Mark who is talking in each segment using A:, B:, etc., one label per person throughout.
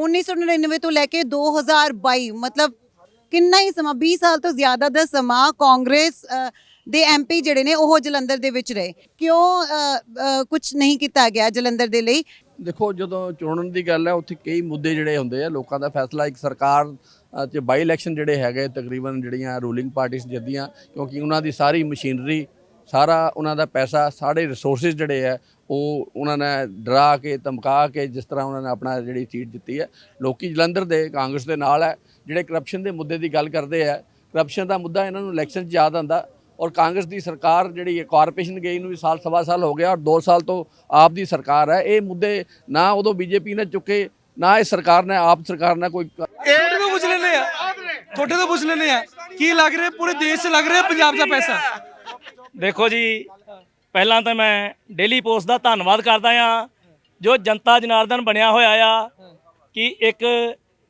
A: 1999 ਤੋਂ ਲੈ ਕੇ 2022 ਮਤਲਬ ਕਿੰਨਾ ਹੀ ਸਮਾਂ 20 ਸਾਲ ਤੋਂ ਜ਼ਿਆਦਾ ਦਾ ਸਮਾਂ ਕਾਂਗਰਸ ਦੇ ਐਮਪੀ ਜਿਹੜੇ ਨੇ ਉਹ ਜਲੰਧਰ ਦੇ ਵਿੱਚ ਰਹੇ। ਕਿਉਂ ਕੁਝ ਨਹੀਂ ਕੀਤਾ ਗਿਆ ਜਲੰਧਰ ਦੇ ਲਈ?
B: ਦੇਖੋ ਜਦੋਂ ਚੁਣਨ ਦੀ ਗੱਲ ਹੈ ਉੱਥੇ ਕਈ ਮੁੱਦੇ ਜਿਹੜੇ ਹੁੰਦੇ ਆ ਲੋਕਾਂ ਦਾ ਫੈਸਲਾ ਇੱਕ ਸਰਕਾਰ ਅ, ਚ ਬਾਈ ਇਲੈਕਸ਼ਨ ਜਿਹੜੇ ਹੈਗੇ ਤਕਰੀਬਨ ਜਿਹੜੀਆਂ ਰੂਲਿੰਗ ਪਾਰਟੀਆਂ ਜਿੱਦੀਆਂ ਕਿਉਂਕਿ ਉਹਨਾਂ ਦੀ ਸਾਰੀ ਮਸ਼ੀਨਰੀ ਸਾਰਾ ਉਹਨਾਂ ਦਾ ਪੈਸਾ, ਸਾਰੇ ਰਿਸੋਰਸਸ ਜਿਹੜੇ ਆ, ਉਹ ਉਹਨਾਂ ਨੇ ਡਰਾ ਕੇ, ਧਮਕਾ ਕੇ, ਜਿਸ ਤਰ੍ਹਾਂ ਉਹਨਾਂ ਨੇ ਆਪਣਾ ਜਿਹੜੀ ਸੀਟ ਦਿੱਤੀ ਹੈ। ਲੋਕੀ ਜਲੰਧਰ ਦੇ, ਕਾਂਗਰਸ ਦੇ ਨਾਲ ਹੈ, ਜਿਹੜੇ ਕਰਪਸ਼ਨ ਦੇ ਮੁੱਦੇ ਦੀ ਗੱਲ ਕਰਦੇ ਆ ਕਰਪਸ਼ਨ ਦਾ ਮੁੱਦਾ ਇਹਨਾਂ ਨੂੰ ਇਲੈਕਸ਼ਨ 'ਚ ਯਾਦ ਆਂਦਾ ਔਰ ਕਾਂਗਰਸ ਦੀ ਸਰਕਾਰ ਜਿਹੜੀ ਹੈ ਕਾਰਪੋਰੇਸ਼ਨ ਗਈ ਨੂੰ ਵੀ ਸਾਲ, ਸਵਾ ਸਾਲ ਹੋ ਗਿਆ ਔਰ 2 ਸਾਲ ਤੋਂ ਆਪ ਦੀ ਸਰਕਾਰ ਹੈ। ਇਹ ਮੁੱਦੇ ਨਾ ਉਦੋਂ ਬੀਜੇਪੀ ਨੇ ਚੁੱਕੇ, ਨਾ ਇਹ ਸਰਕਾਰ ਨੇ, ਆਪ ਸਰਕਾਰ ਨੇ ਕੋਈ
C: ਤੁਹਾਡੇ ਤੋਂ ਪੁੱਛ ਲੈਂਦੇ ਆ। ਤੁਹਾਡੇ ਤੋਂ ਪੁੱਛ ਲੈਂਦੇ ਆ। ਕੀ ਲੱਗ ਰਿਹਾ? ਪੂਰੇ ਦੇਸ਼ 'ਚ ਲੱਗ ਰਿਹਾ ਪੰਜਾਬ ਦਾ ਪੈਸਾ?
D: ਦੇਖੋ ਜੀ, ਪਹਿਲਾਂ ਤਾਂ ਮੈਂ ਡੇਲੀ ਪੋਸਟ ਦਾ ਧੰਨਵਾਦ ਕਰਦਾ ਆ ਜੋ ਜਨਤਾ ਜਨਾਰਦਨ ਬਣਿਆ ਹੋਇਆ ਆ, ਕਿ ਇੱਕ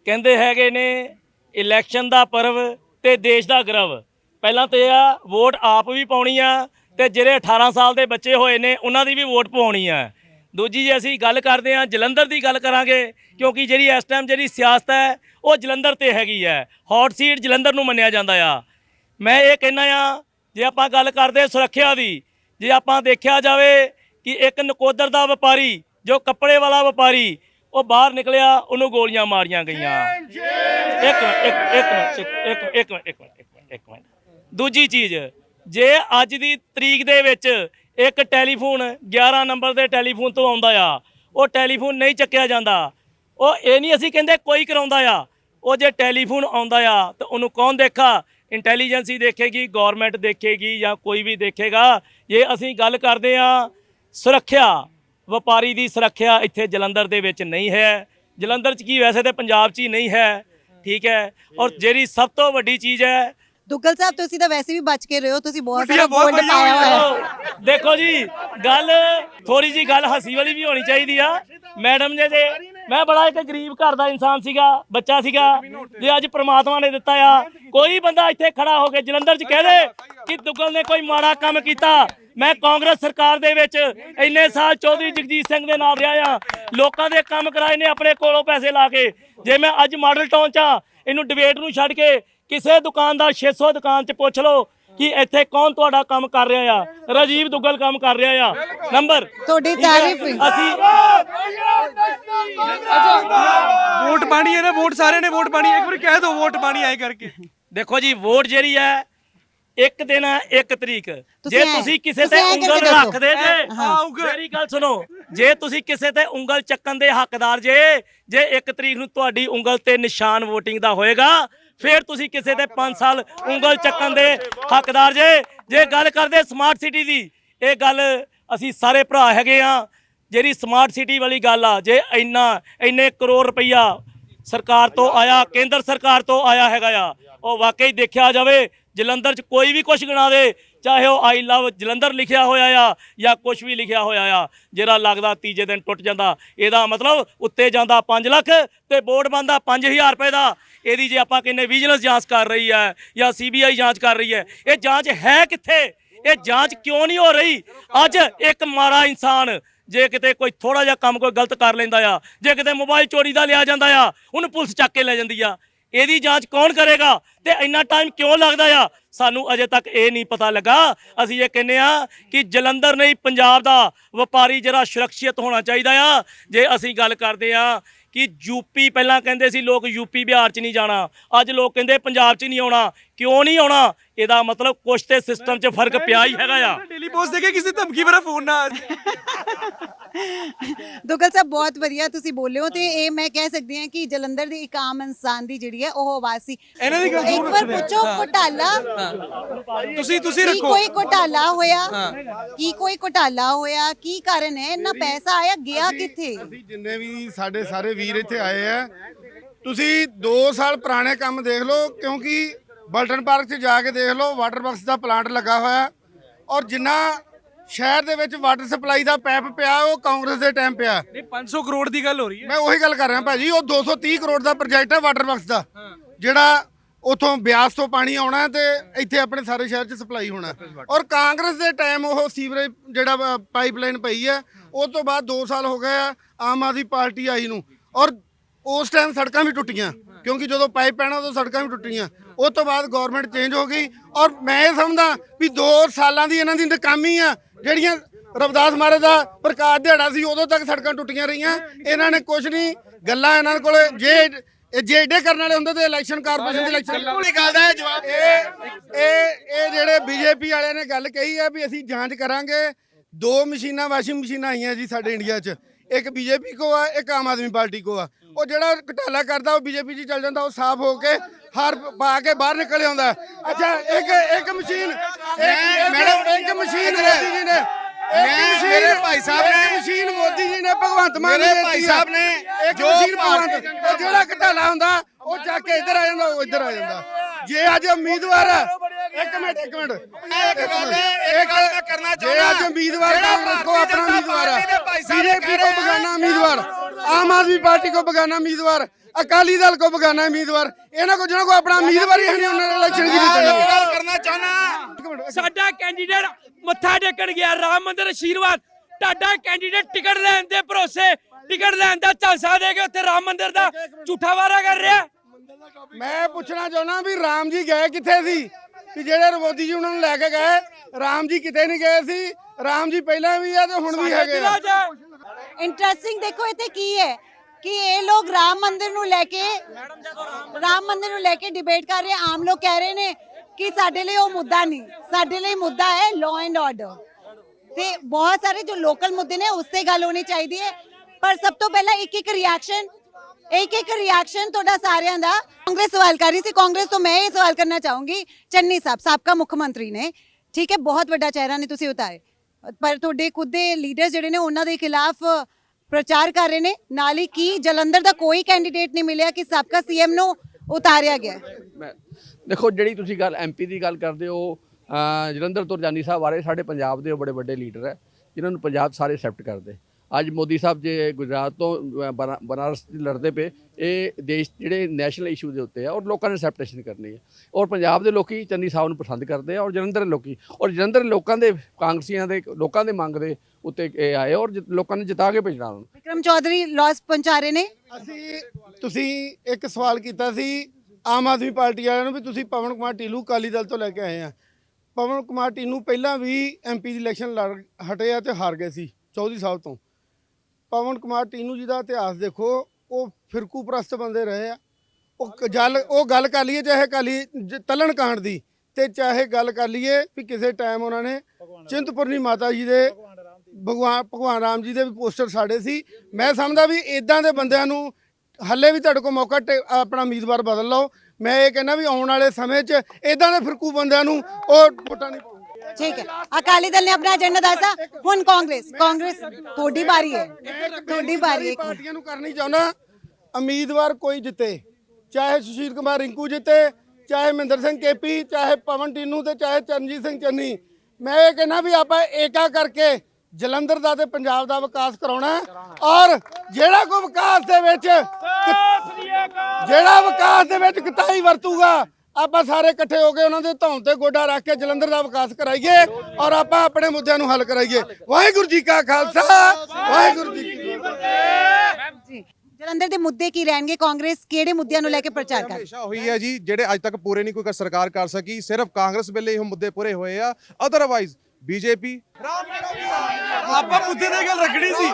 D: ਕਹਿੰਦੇ ਹੈਗੇ ਨੇ ਇਲੈਕਸ਼ਨ ਦਾ ਪਰਵ ਤੇ ਦੇਸ਼ ਦਾ ਗਰਵ। ਪਹਿਲਾਂ ਤੇ ਆ, ਵੋਟ ਆਪ ਵੀ ਪਾਉਣੀ ਆ, ਤੇ ਜਿਹੜੇ 18 ਸਾਲ ਦੇ ਬੱਚੇ ਹੋਏ ਨੇ, ਉਹਨਾਂ ਦੀ ਵੀ ਵੋਟ ਪਾਉਣੀ ਆ। ਦੂਜੀ ਜੇ ਅਸੀਂ ਗੱਲ ਕਰਦੇ ਆ ਜਲੰਧਰ ਦੀ ਗੱਲ ਕਰਾਂਗੇ, ਕਿਉਂਕਿ ਜਿਹੜੀ ਇਸ ਟਾਈਮ ਜਿਹੜੀ ਸਿਆਸਤ ਹੈ, ਉਹ ਜਲੰਧਰ ਤੇ ਹੈਗੀ ਹੈ। ਹੌਟ ਸੀਟ ਜਲੰਧਰ ਨੂੰ ਮੰਨਿਆ ਜਾਂਦਾ ਆ। ਮੈਂ ਇਹ ਕਹਿਣਾ ਆ ਜੇ ਆਪਾਂ ਗੱਲ ਕਰਦੇ ਸੁਰੱਖਿਆ ਦੀ ਜੇ ਆਪਾਂ ਦੇਖਿਆ ਜਾਵੇ ਕਿ ਇੱਕ ਨਕੋਦਰ ਦਾ ਵਪਾਰੀ ਜੋ ਕੱਪੜੇ ਵਾਲਾ ਵਪਾਰੀ ਉਹ ਬਾਹਰ ਨਿਕਲਿਆ ਉਹਨੂੰ ਗੋਲੀਆਂ ਮਾਰੀਆਂ ਗਈਆਂ। ਇੱਕ ਇੱਕ ਇੱਕ ਮਿੰਟ, ਇੱਕ ਇੱਕ ਇੱਕ ਮਿੰਟ, ਇੱਕ ਮਿੰਟ ਦੂਜੀ ਚੀਜ਼ ਜੇ ਅੱਜ ਦੀ ਤਰੀਕ ਦੇ ਵਿੱਚ ਇੱਕ ਟੈਲੀਫੋਨ 11 ਨੰਬਰ ਦੇ ਟੈਲੀਫੋਨ ਤੋਂ ਆਉਂਦਾ ਆ ਉਹ ਟੈਲੀਫੋਨ ਨਹੀਂ ਚੱਕਿਆ ਜਾਂਦਾ ਉਹ ਇਹ ਨਹੀਂ ਅਸੀਂ ਕਹਿੰਦੇ ਕੋਈ ਕਰਾਉਂਦਾ ਆ ਉਹ ਜੇ ਟੈਲੀਫੋਨ ਆਉਂਦਾ ਆ ਤਾਂ ਉਹਨੂੰ ਕੌਣ ਦੇਖਾ? ਇੰਟੈਲੀਜੈਂਸੀ ਦੇਖੇਗੀ ਗਵਰਨਮੈਂਟ ਦੇਖੇਗੀ ਜਾਂ ਕੋਈ ਵੀ ਦੇਖੇਗਾ। ਜੇ ਅਸੀਂ ਗੱਲ ਕਰਦੇ ਆ ਸੁਰੱਖਿਆ ਵਪਾਰੀ ਦੀ ਸੁਰੱਖਿਆ ਇੱਥੇ ਜਲੰਧਰ ਦੇ ਵਿੱਚ ਨਹੀਂ ਹੈ। ਜਲੰਧਰ 'ਚ ਕੀ ਵੈਸੇ ਤੇ ਪੰਜਾਬ 'ਚ ਹੀ ਨਹੀਂ ਹੈ ਠੀਕ ਹੈ। ਔਰ ਜਿਹੜੀ ਸਭ ਤੋਂ ਵੱਡੀ ਚੀਜ਼ ਹੈ
A: ਦੁੱਗਲ ਸਾਹਿਬ ਤੁਸੀਂ ਤਾਂ ਵੈਸੇ ਵੀ ਬਚ ਕੇ ਰਹੇ ਹੋ ਤੁਸੀਂ ਬਹੁਤ ਸਾਰਾ
C: ਵਧੀਆ
A: ਪਾਇਆ ਹੋਇਆ ਹੈ।
D: ਦੇਖੋ- ਦੇਖੋ ਜੀ ਗੱਲ ਥੋੜੀ ਜੀ ਗੱਲ ਹਸੀ ਵਾਲੀ ਵੀ ਹੋਣੀ ਚਾਹੀਦੀ ਆ। ਮੈਡਮ ਜੀ ਦੇ ਮੈਂ ਬੜਾ ਇੱਕ ਗਰੀਬ ਘਰ ਦਾ ਇਨਸਾਨ ਸੀਗਾ ਬੱਚਾ ਸੀਗਾ ਜੇ ਅੱਜ ਪ੍ਰਮਾਤਮਾ ਨੇ ਦਿੱਤਾ ਆ। ਕੋਈ ਬੰਦਾ ਇੱਥੇ ਖੜਾ ਹੋ ਕੇ ਜਲੰਧਰ 'ਚ ਕਹਿ ਦੇ ਕਿ ਦੁੱਗਲ ਨੇ ਕੋਈ ਮਾੜਾ ਕੰਮ ਕੀਤਾ। ਮੈਂ ਕਾਂਗਰਸ ਸਰਕਾਰ ਦੇ ਵਿੱਚ ਇੰਨੇ ਸਾਲ ਚੌਧਰੀ ਜਗਜੀਤ ਸਿੰਘ ਦੇ ਨਾਲ ਰਿਹਾ ਆ। ਲੋਕਾਂ ਦੇ ਕੰਮ ਕਰਾਏ ਨੇ ਆਪਣੇ ਕੋਲੋਂ ਪੈਸੇ ਲਾ ਕੇ। ਜੇ ਮੈਂ ਅੱਜ ਮਾਡਲ ਟਾਊਨ 'ਚ ਆ ਇਹਨੂੰ ਡਿਬੇਟ ਨੂੰ ਛੱਡ ਕੇ ਕਿਸੇ ਦੁਕਾਨਦਾਰ 600 ਦੁਕਾਨ 'ਚ ਪੁੱਛ ਲਓ ਕਿ ਇੱਥੇ ਕੌਣ ਤੁਹਾਡਾ ਕੰਮ ਕਰ ਰਿਹਾ ਆ ਰਾਜੀਵ ਦੁੱਗਲ ਕੰਮ ਕਰ ਰਿਹਾ ਆ ਨੰਬਰ
A: ਤੁਹਾਡੀ ਤਾਰੀਫ ਹੀ।
D: ਅਸੀਂ
C: ਵੋਟ ਪਾਣੀ ਹੈ ਨਾ ਵੋਟ ਸਾਰਿਆਂ ਨੇ ਵੋਟ ਪਾਣੀ। ਇੱਕ ਵਾਰੀ ਕਹਿ ਦਿਓ ਵੋਟ ਪਾਣੀ ਆਏ ਕਰਕੇ
D: ਦੇਖੋ ਜੀ ਵੋਟ ਜਿਹੜੀ ਹੈ ਇੱਕ ਦਿਨ ਹੈ ਇੱਕ ਤਰੀਕ ਜੇ
A: ਐਂ-
D: ਤੁਸੀਂ ਕਿਸੇ
A: ਤੁਸੀਂ
D: ਤੇ
A: ਐਂ
D: ਉਂਗਲ
A: ਦੱਸੋ।
D: ਰੱਖਦੇ ਜੇ
C: ਹਾਂ, ਉਂਗਲ।
D: ਮੇਰੀ ਗੱਲ ਸੁਣੋ ਜੇ ਤੁਸੀਂ ਕਿਸੇ ਤੇ ਉਂਗਲ ਚੱਕਣ ਦੇ ਹੱਕਦਾਰ ਜੇ ਜੇ ਇੱਕ ਤਰੀਕ ਨੂੰ ਤੁਹਾਡੀ ਉਂਗਲ ਤੇ ਨਿਸ਼ਾਨ VOTING ਦਾ ਹੋਏਗਾ ਫਿਰ ਤੁਸੀਂ ਕਿਸੇ ਤੇ 5 ਸਾਲ ਉਂਗਲ ਚੱਕਣ ਦੇ ਹੱਕਦਾਰ ਜੇ। ਜੇ ਗੱਲ ਕਰਦੇ ਸਮਾਰਟ ਸਿਟੀ ਦੀ, ਇਹ ਗੱਲ ਅਸੀਂ ਸਾਰੇ ਭਰਾ ਹੈਗੇ ਆ। ਜਿਹੜੀ ਸਮਾਰਟ ਸਿਟੀ ਵਾਲੀ ਗੱਲ ਆ, ਜੇ ਇੰਨਾ, ਇੰਨੇ ਕਰੋੜ ਰੁਪਈਆ ਸਰਕਾਰ ਤੋਂ ਆਇਆ, ਕੇਂਦਰ ਸਰਕਾਰ ਤੋਂ ਆਇਆ ਹੈਗਾ ਆ, ਉਹ ਵਾਕਈ ਦੇਖਿਆ ਜਾਵੇ, ਜਲੰਧਰ 'ਚ ਕੋਈ ਵੀ ਕੁਝ ਗਿਣਾ ਦੇ ਚਾਹੇ ਉਹ ਆਈ ਲਵ ਜਲੰਧਰ ਲਿਖਿਆ ਹੋਇਆ ਆ ਜਾਂ ਕੁਝ ਵੀ ਲਿਖਿਆ ਹੋਇਆ ਆ, ਜਿਹੜਾ ਲੱਗਦਾ ਤੀਜੇ ਦਿਨ ਟੁੱਟ ਜਾਂਦਾ, ਇਹਦਾ ਮਤਲਬ ਉੱਤੇ ਜਾਂਦਾ 5 ਲੱਖ ਤੇ ਬੋਰਡ ਬੰਦਾ 5000 ਰੁਪਏ ਦਾ। ਇਹਦੀ ਜੇ ਆਪਾਂ ਕਹਿੰਨੇ ਵਿਜੀਲੈਂਸ ਜਾਂਚ ਕਰ ਰਹੀ ਹੈ ਜਾਂ ਸੀਬੀਆਈ ਜਾਂਚ ਕਰ ਰਹੀ ਹੈ, ਇਹ ਜਾਂਚ ਹੈ ਕਿੱਥੇ? ਇਹ ਜਾਂਚ ਕਿਉਂ ਨਹੀਂ ਹੋ ਰਹੀ? ਅੱਜ ਇੱਕ ਮਾੜਾ ਇਨਸਾਨ ਜੇ ਕਿਤੇ ਕੋਈ ਥੋੜਾ ਜਿਹਾ ਕੰਮ ਕੋਈ ਗਲਤ ਕਰ ਲੈਂਦਾ ਆ, ਜੇ ਕਿਤੇ ਮੋਬਾਈਲ ਚੋਰੀ ਦਾ ਲਿਆ ਜਾਂਦਾ ਆ, ਉਹਨੂੰ ਪੁਲਿਸ ਚੱਕ ਕੇ ਲੈ ਜਾਂਦੀ ਆ। ਇਹਦੀ ਜਾਂਚ ਕੌਣ ਕਰੇਗਾ? ਤੇ ਇੰਨਾ ਟਾਈਮ ਕਿਉਂ ਲੱਗਦਾ ਆ? ਸਾਨੂੰ ਅਜੇ ਤੱਕ ਇਹ ਨਹੀਂ ਪਤਾ ਲੱਗਾ। ਅਸੀਂ ਇਹ ਕਹਿੰਦੇ ਆ ਕਿ ਜਲੰਧਰ ਨਹੀਂ, ਪੰਜਾਬ ਦਾ ਵਪਾਰੀ ਜਿਹੜਾ ਸੁਰੱਖਿਅਤ ਹੋਣਾ ਚਾਹੀਦਾ ਆ। ਜੇ ਅਸੀਂ ਗੱਲ ਕਰਦੇ ਆ ਕਿ ਯੂਪੀ ਪਹਿਲਾਂ ਕਹਿੰਦੇ ਸੀ ਲੋਕ ਯੂਪੀ ਬਿਹਾਰ 'ਚ ਨਹੀਂ ਜਾਣਾ। ਅੱਜ ਲੋਕ ਕਹਿੰਦੇ ਪੰਜਾਬ 'ਚ ਨਹੀਂ ਆਉਣਾ। ਕਿਉਂ ਨਹੀਂ ਆਉਣਾ? ਇਹਦਾ ਮਤਲਬ ਕੁਛ ਤੇ ਸਿਸਟਮ 'ਚ ਫ਼ਰਕ ਪਿਆ ਹੀ ਹੈਗਾ ਆ।
C: ਡੇਲੀ ਪੋਸਟ ਦੇਖੇ ਕਿਸੇ ਧਮਕੀ ਵਾਲਾ ਫੋਨ ਨਾ।
A: ਦੁੱਗਲ ਸਾਹਿਬ ਬਹੁਤ ਵਧੀਆ ਤੁਸੀਂ ਬੋਲੇ ਹੋ ਤੇ ਇਹ ਮੈਂ ਕਹਿ ਸਕਦੀ ਹਾਂ ਕਿ ਜਲੰਧਰ ਦੇ ਇੱਕ ਆਮ ਇਨਸਾਨ ਦੀ ਜਿਹੜੀ ਹੈ ਉਹ ਆਵਾਜ਼ ਸੀ।
C: ਇਹਨਾਂ ਦੀ ਗੱਲ
A: ਇੱਕ ਵਾਰ। ਪੁੱਛੋ। ਘੋਟਾਲਾ।
C: ਤੁਸੀਂ ਤੁਸੀਂ
A: ਕੀ
C: ਰੱਖੋ।
A: ਕੋਈ ਘੋਟਾਲਾ ਹੋਇਆ। ਕੀ ਕੋਈ ਘੋਟਾਲਾ ਹੋਇਆ? ਕੀ ਕਾਰਨ ਹੈ? ਇੰਨਾ ਪੈਸਾ ਆਇਆ ਗਿਆ ਕਿੱਥੇ?
E: ਅਸੀਂ ਜਿੰਨੇ ਵੀ ਸਾਡੇ ਸਾਰੇ ਵੀਰ ਇੱਥੇ ਆਏ ਆ ਤੁਸੀਂ 2 ਸਾਲ ਪੁਰਾਣੇ ਕੰਮ ਦੇਖ ਲਓ ਕਿਉਂਕਿ ਬਲਟਨ ਪਾਰਕ 'ਚ ਜਾ ਕੇ ਦੇਖ ਲਓ ਵਾਟਰ ਬਾਕਸ ਦਾ ਪਲਾਂਟ ਲੱਗਾ ਹੋਇਆ ਔਰ ਜਿੰਨਾ ਸ਼ਹਿਰ ਦੇ ਵਿੱਚ ਵਾਟਰ ਸਪਲਾਈ ਦਾ ਪੈਪ ਪਿਆ ਉਹ ਕਾਂਗਰਸ ਦੇ ਟਾਈਮ ਪਿਆ
C: ਨਹੀਂ 500 ਕਰੋੜ ਦੀ ਗੱਲ ਹੋ ਰਹੀ ਹੈ।
E: ਮੈਂ ਉਹੀ ਗੱਲ ਕਰ ਰਿਹਾ ਭਾਜੀ ਉਹ 230 ਕਰੋੜ ਦਾ ਪ੍ਰੋਜੈਕਟ ਹੈ ਵਾਟਰ ਬਾਕਸ ਦਾ। ਜਿਹੜਾ ਉਥੋਂ ਬਿਆਸ ਤੋਂ ਪਾਣੀ ਆਉਣਾ ਤੇ ਇੱਥੇ ਆਪਣੇ ਸਾਰੇ ਸ਼ਹਿਰ 'ਚ ਸਪਲਾਈ ਹੋਣਾ ਔਰ ਕਾਂਗਰਸ ਦੇ ਟਾਈਮ ਉਹ ਸੀਵਰੇਜ ਜਿਹੜਾ ਪਾਈਪਲਾਈਨ ਪਈ ਹੈ ਉਹ ਤੋਂ ਬਾਅਦ 2 ਸਾਲ ਹੋ ਗਏ ਆ ਆਮ ਆਦਮੀ ਪਾਰਟੀ ਆਈ ਨੂੰ। ਔਰ ਉਸ ਟਾਈਮ ਸੜਕਾਂ ਵੀ ਟੁੱਟੀਆਂ ਕਿਉਂਕਿ ਜਦੋਂ ਪਾਈਪ ਪੈਣਾ ਉਦੋਂ ਸੜਕਾਂ ਵੀ ਟੁੱਟੀਆਂ ਉਸ ਤੋਂ ਬਾਅਦ ਗਵਰਨਮੈਂਟ ਚੇਂਜ ਹੋ ਗਈ ਔਰ ਮੈਂ ਇਹ ਸਮਝਦਾ ਵੀ 2 ਸਾਲਾਂ ਦੀ ਇਹਨਾਂ ਦੀ ਨਾਕਾਮੀ ਆ ਜਿਹੜੀਆਂ ਰਵਿਦਾਸ ਮਹਾਰਾਜ ਦਾ ਪ੍ਰਕਾਸ਼ ਦਿਹਾੜਾ ਸੀ ਉਦੋਂ ਤੱਕ ਸੜਕਾਂ ਟੁੱਟੀਆਂ ਰਹੀਆਂ। ਇਹਨਾਂ ਨੇ ਕੁਝ ਨਹੀਂ ਗੱਲਾਂ ਇਹਨਾਂ ਕੋਲ ਜੇ ਇਹ ਜੇ ਏਡੇ ਕਰਨ ਵਾਲੇ ਹੁੰਦੇ ਤੇ ਇਲੈਕਸ਼ਨ ਕਾਰਪੋਰੇਸ਼ਨ ਦੇ ਇਲੈਕਸ਼ਨ
F: ਵਾਲੀ ਗੱਲ ਦਾ ਇਹ ਜਵਾਬ
E: ਇਹ ਇਹ ਇਹ ਜਿਹੜੇ ਬੀਜੇਪੀ ਵਾਲਿਆਂ ਨੇ ਗੱਲ ਕਹੀ ਹੈ ਵੀ ਅਸੀਂ ਜਾਂਚ ਕਰਾਂਗੇ। ਦੋ ਮਸ਼ੀਨਾਂ ਵਾਸ਼ਿੰਗ ਮਸ਼ੀਨਾਂ ਆਈਆਂ ਜੀ ਸਾਡੇ ਇੰਡੀਆ 'ਚ। ਇੱਕ ਬੀਜੇਪੀ ਕੋ ਆ ਇੱਕ ਆਮ ਆਦਮੀ ਪਾਰਟੀ ਕੋ ਆ। ਉਹ ਜਿਹੜਾ ਘਟਾਲਾ ਕਰਦਾ ਉਹ ਬੀਜੇਪੀ 'ਚ ਚੱਲ ਜਾਂਦਾ ਉਹ ਸਾਫ਼ ਹੋ ਕੇ ਹਾਰ ਪਾ ਕੇ ਬਾਹਰ ਨਿਕਲ ਆਉਂਦਾ। ਅੱਛਾ ਇੱਕ ਇੱਕ ਮਸ਼ੀਨ ਇੱਕ- ਮੈਡਮ ਇੱਕ ਮਸ਼ੀਨ ਮੋਦੀ ਜੀ ਨੇ।
F: ਮੈਂ- ਮੇਰੇ ਭਾਈ ਸਾਹਿਬ ਨੇ-
E: ਮਸ਼ੀਨ ਮੋਦੀ ਜੀ ਨੇ ਭਗਵੰਤ ਮਾਨ
F: ਮੇਰੇ
E: ਨੇ
F: ਭਾਈ। ਸਾਹਿਬ ਨੇ ਜੋ
E: ਜਿਹੜਾ ਘਟਾਲਾ ਹੁੰਦਾ ਉਹ ਚੱਕ ਕੇ ਇੱਧਰ ਆ ਜਾਂਦਾ ਉਹ ਇੱਧਰ ਆ ਜਾਂਦਾ। ਜੇ ਅੱਜ ਉਮੀਦਵਾਰ ਇੱਕ ਮਿੰਟ ਇੱਕ ਮਿੰਟ।
F: ਇੱਕ ਗੱਲ ਹੈ, ਇੱਕ ਗੱਲ ਮੈਂ ਕਰਨਾ
E: ਜੇ
F: ਚਾਹੁੰਦਾ।
E: ਅੱਜ ਉਮੀਦਵਾਰ ਕਾਂਗਰਸ ਕੋ ਆਪਣਾ ਉਮੀਦਵਾਰ ਬੀਜੇਪੀ ਕੋ ਬਗਾਨਾ ਉਮੀਦਵਾਰ ਆਮ ਆਦਮੀ ਪਾਰਟੀ ਕੋ ਬਗਾਨਾ ਉਮੀਦਵਾਰ ਅਕਾਲੀ ਦਲ ਕੋ ਬਗਾਨਾ ਉਮੀਦਵਾਰ ਇਹਨਾਂ ਕੋ ਜਿਹਨਾਂ ਕੋ ਆਪਣਾ ਉਮੀਦਵਾਰ ਹੀ ਨਹੀਂ ਉਹਨਾਂ ਨੇ ਇਲੈਕਸ਼ਨ ਜਿੱਤਣੀ
F: ਗੱਲ ਕਰਨਾ ਚਾਹੁੰਦਾ।
G: ਸਾਡਾ ਕੈਂਡੀਡੇਟ ਮੱਥਾ ਟੇਕਣ ਗਿਆ ਰਾਮ ਮੰਦਿਰ ਆਸ਼ੀਰਵਾਦ ਤੁਹਾਡਾ ਕੈਂਡੀਡੇਟ ਟਿਕਟ ਲੈਣ ਦੇ ਭਰੋਸੇ ਟਿਕਟ ਲੈਣ ਦਾ ਝਾਂਸਾ ਦੇ ਕੇ ਉੱਥੇ ਰਾਮ ਮੰਦਿਰ ਦਾ ਝੂਠਾ ਵਾਰਾ ਕਰ ਰਿਹਾ।
E: ਮੈਂ ਪੁੱਛਣਾ ਚਾਹੁੰਦਾ ਵੀ ਰਾਮ ਜੀ ਗਏ ਕਿੱਥੇ ਸੀ? ਕਿ ਜਿਹੜੇ ਮੋਦੀ ਜੀ ਉਹਨਾਂ ਨੂੰ ਲੈ ਕੇ ਗਏ ਰਾਮ ਜੀ ਕਿਤੇ ਨਹੀਂ ਗਏ ਸੀ? ਰਾਮ ਜੀ ਪਹਿਲਾਂ ਵੀ ਆ ਤੇ ਹੁਣ ਵੀ ਹੈਗੇ ਆ।
A: ਇੰਟਰਸਟਿੰਗ ਦੇਖੋ ਇੱਥੇ ਕੀ ਹੈ? ਕਿ ਇਹ ਲੋਕ ਰਾਮ ਮੰਦਿਰ ਨੂੰ ਲੈ ਕੇ ਰਾਮ ਮੰਦਿਰ ਨੂੰ ਲੈ ਕੇ ਡਿਬੇਟ ਕਰ ਰਹੇ ਆ। ਆਮ ਲੋਕ ਕਹਿ ਰਹੇ ਨੇ ਕਿ ਸਾਡੇ ਲਈ ਉਹ ਮੁੱਦਾ ਨਹੀਂ। ਸਾਡੇ ਲਈ ਮੁੱਦਾ ਹੈ ਲਾਅ ਐਂਡ ਆਰਡਰ ਤੇ ਬਹੁਤ ਸਾਰੇ ਜੋ ਲੋਕਲ ਮੁੱਦੇ ਨੇ ਉਸ ਤੇ ਗੱਲ ਹੋਣੀ ਚਾਹੀਦੀ ਹੈ। ਪਰ ਸਭ ਤੋਂ ਪਹਿਲਾਂ ਇੱਕ ਇੱਕ ਰਿਐਕਸ਼ਨ ਇੱਕ ਇੱਕ ਰਿਐਕਸ਼ਨ ਤੁਹਾਡਾ ਸਾਰਿਆਂ ਦਾ ਕਾਂਗਰਸ ਸਵਾਲ ਕਰ ਰਹੀ ਸੀ ਕਾਂਗਰਸ ਤੋਂ ਮੈਂ ਇਹ ਸਵਾਲ ਕਰਨਾ ਚਾਹੂੰਗੀ ਚੰਨੀ ਸਾਹਿਬ ਸਾਬਕਾ ਮੁੱਖ ਮੰਤਰੀ ਨੇ ਠੀਕ ਹੈ ਬਹੁਤ ਵੱਡਾ ਚਿਹਰਾ ਨੇ ਤੁਸੀਂ ਉਤਾਰੇ ਪਰ ਤੁਹਾਡੇ ਖੁਦ ਦੇ ਲੀਡਰ ਜਿਹੜੇ ਨੇ ਉਹਨਾਂ ਦੇ ਖਿਲਾਫ ਪ੍ਰਚਾਰ ਕਰ ਰਹੇ ਨੇ ਨਾਲ ਹੀ ਕੀ ਜਲੰਧਰ ਦਾ ਕੋਈ ਕੈਂਡੀਡੇਟ ਨਹੀਂ ਮਿਲਿਆ ਕਿ ਸਾਬਕਾ ਸੀਐਮ ਨੂੰ ਉਤਾਰਿਆ ਗਿਆ
B: ਦੇਖੋ ਜਿਹੜੀ ਤੁਸੀਂ ਗੱਲ ਐਮਪੀ ਦੀ ਗੱਲ ਕਰਦੇ ਹੋ ਜਲੰਧਰ ਤੋਂ ਜਾਨੀ ਸਾਹਿਬ ਬਾਰੇ ਸਾਡੇ ਪੰਜਾਬ ਦੇ ਬੜੇ ਵੱਡੇ ਲੀਡਰ ਹੈ ਜਿਨ੍ਹਾਂ ਨੂੰ ਪੰਜਾਬ ਸਾਰੇ ਐਕਸੈਪਟ ਕਰਦੇ ਅੱਜ ਮੋਦੀ ਸਾਹਿਬ ਜੇ ਗੁਜਰਾਤ ਤੋਂ ਬਨਾਰਸ ਦੀ ਲੜਦੇ ਪਏ ਇਹ ਦੇਸ਼ ਜਿਹੜੇ ਨੈਸ਼ਨਲ ਇਸ਼ੂ ਦੇ ਉੱਤੇ ਆ ਔਰ ਲੋਕਾਂ ਨੇ ਐਕਸੈਪਟੇਸ਼ਨ ਕਰਨੀ ਹੈ ਔਰ ਪੰਜਾਬ ਦੇ ਲੋਕੀ ਚੰਨੀ ਸਾਹਿਬ ਨੂੰ ਪਸੰਦ ਕਰਦੇ ਆ ਔਰ ਜਲੰਧਰ ਦੇ ਲੋਕੀ ਔਰ ਜਲੰਧਰ ਦੇ ਲੋਕਾਂ ਦੇ ਕਾਂਗਰਸੀਆਂ ਦੇ ਲੋਕਾਂ ਦੇ ਮੰਗ ਦੇ ਉੱਤੇ ਇਹ ਆਏ ਔਰ ਜਿ- ਲੋਕਾਂ ਨੇ ਜਿਤਾ ਕੇ ਭੇਜਣਾ ਉਹਨਾਂ ਨੂੰ।
A: ਵਿਕਰਮ ਚੌਧਰੀ ਲਾਸ ਪਹੁੰਚਾ ਰਹੇ ਨੇ।
E: ਅਸੀਂ ਤੁਸੀਂ ਇੱਕ ਸਵਾਲ ਕੀਤਾ ਸੀ ਆਮ ਆਦਮੀ ਪਾਰਟੀ ਵਾਲਿਆਂ ਨੂੰ ਵੀ ਤੁਸੀਂ ਪਵਨ ਕੁਮਾਰ ਟੀਲੂ ਅਕਾਲੀ ਦਲ ਤੋਂ ਲੈ ਕੇ ਆਏ ਆ। ਪਵਨ ਕੁਮਾਰ ਟੀਨੂ ਪਹਿਲਾਂ ਵੀ ਐਮਪੀ ਦੀ ਇਲੈਕਸ਼ਨ ਲੜ ਹਟੇ ਆ ਤੇ ਹਾਰ ਗਏ ਸੀ 14 ਸਾਲ ਤੋਂ। ਪਵਨ ਕੁਮਾਰ ਟੀਨੂ ਜੀ ਦਾ ਇਤਿਹਾਸ ਦੇਖੋ ਉਹ ਫਿਰਕੂ ਪ੍ਰਸਤ ਬੰਦੇ ਰਹੇ ਆ। ਉਹ ਕ- ਜਲ ਉਹ ਗੱਲ ਕਰ ਲਈਏ ਚਾਹੇ ਕਾਲੀ ਤਲਣ ਕਾਂਡ ਦੀ ਤੇ ਚਾਹੇ ਗੱਲ ਕਰ ਲਈਏ ਵੀ ਕਿਸੇ ਟਾਈਮ ਉਹਨਾਂ ਨੇ ਚਿੰਤਪੁਰਨੀ ਮਾਤਾ ਜੀ ਦੇ ਭਗਵਾਨ ਭਗਵਾਨ ਰਾਮ ਜੀ ਦੇ ਵੀ ਪੋਸਟਰ ਸਾੜੇ ਸੀ। ਮੈਂ ਸਮਝਦਾ ਵੀ ਇਦਾਂ ਦੇ ਬੰਦਿਆਂ ਨੂੰ ਹੱਲੇ ਵੀ ਤੁਹਾਡੇ ਕੋਲ ਮੌਕਾ ਟੇ- ਆਪਣਾ ਉਮੀਦਵਾਰ ਬਦਲ ਲਓ। ਮੈਂ ਇਹ ਕਹਿੰਦਾ ਵੀ ਆਉਣ ਵਾਲੇ ਸਮੇਂ 'ਚ ਇਦਾਂ ਦੇ ਫਿਰਕੂ ਬੰਦਿਆਂ ਨੂੰ ਉਹ ਵੋਟਾਂ ਨਹੀਂ
A: ਠੀਕ ਹੈ ਅਕਾਲੀ ਦਲ ਨੇ ਆਪਣਾ ਏਜੰਡਾ ਦੱਸਾ ਹੁਣ ਕਾਂਗਰਸ ਕਾਂਗਰਸ ਤੁਹਾਡੀ ਵਾਰੀ ਹੈ ਤੁਹਾਡੀ ਵਾਰੀ ਹੈ ਇੱਕ ਮਿੰਟ।
E: ਪਾਰਟੀਆਂ ਨੂੰ ਕਰਨੀ ਚਾਹੁੰਦਾ ਉਮੀਦਵਾਰ ਕੋਈ ਜਿੱਤੇ ਚਾਹੇ ਸੁਸ਼ੀਲ ਕੁਮਾਰ ਰਿੰਕੂ ਜਿੱਤੇ ਚਾਹੇ ਮਹਿੰਦਰ ਸਿੰਘ ਕੇਪੀ ਚਾਹੇ ਪਵਨ ਟੀਨੂ ਤੇ ਚਾਹੇ ਚਰਨਜੀਤ ਸਿੰਘ ਚੰਨੀ ਮੈਂ ਇਹ ਕਹਿੰਦਾ ਵੀ ਆਪਾਂ ਏਕਾ ਕਰਕੇ ਜਲੰਧਰ ਦਾ ਤੇ ਪੰਜਾਬ ਦਾ ਵਿਕਾਸ ਕਰਾਉਣਾ ਹੈ ਔਰ ਜਿਹੜਾ ਕੋਈ ਵਿਕਾਸ ਦੇ ਵਿੱਚ ਜਿਹੜਾ ਵਿਕਾਸ ਦੇ ਵਿੱਚ ਕਿਤਾਈ ਵਰਤੂਗਾ ਆਪਾਂ ਸਾਰੇ ਇਕੱਠੇ ਹੋ ਕੇ ਉਹਨਾਂ ਦੇ ਧੌਣ ਤੇ ਗੋਡਾ ਰੱਖ ਕੇ ਜਲੰਧਰ ਦਾ ਵਿਕਾਸ ਕਰਾਈਏ ਔਰ ਆਪਾਂ ਆਪਣੇ ਮੁੱਦਿਆਂ ਨੂੰ ਹੱਲ ਕਰਾਈਏ। ਵਾਹਿਗੁਰੂ ਜੀ ਕਾ ਖਾਲਸਾ ਵਾਹਿਗੁਰੂ ਜੀ ਕੀ ਫਤਿਹ।
A: ਜੀ ਜਲੰਧਰ ਦੇ ਮੁੱਦੇ ਕੀ ਰਹਿਣਗੇ? ਕਾਂਗਰਸ ਕਿਹੜੇ ਮੁੱਦਿਆਂ ਨੂੰ ਲੈ ਕੇ ਪ੍ਰਚਾਰ ਕਰ
H: ਹਮੇਸ਼ਾ ਹੋਈ ਹੈ ਜੀ ਜਿਹੜੇ ਅੱਜ ਤੱਕ ਪੂਰੇ ਨਹੀਂ ਕੋਈ ਸਰਕਾਰ ਕਰ ਸਕੀ ਸਿਰਫ ਕਾਂਗਰਸ ਵੇਲੇ ਇਹ ਮੁੱਦੇ ਪੂਰੇ ਹੋਏ ਆ। ਅਦਰਵਾਈਜ਼ ਬੀਜੇਪੀ
C: ਆਪਾਂ ਮੁੱਦੇ ਤੇ ਗੱਲ ਰੱਖਣੀ ਸੀ।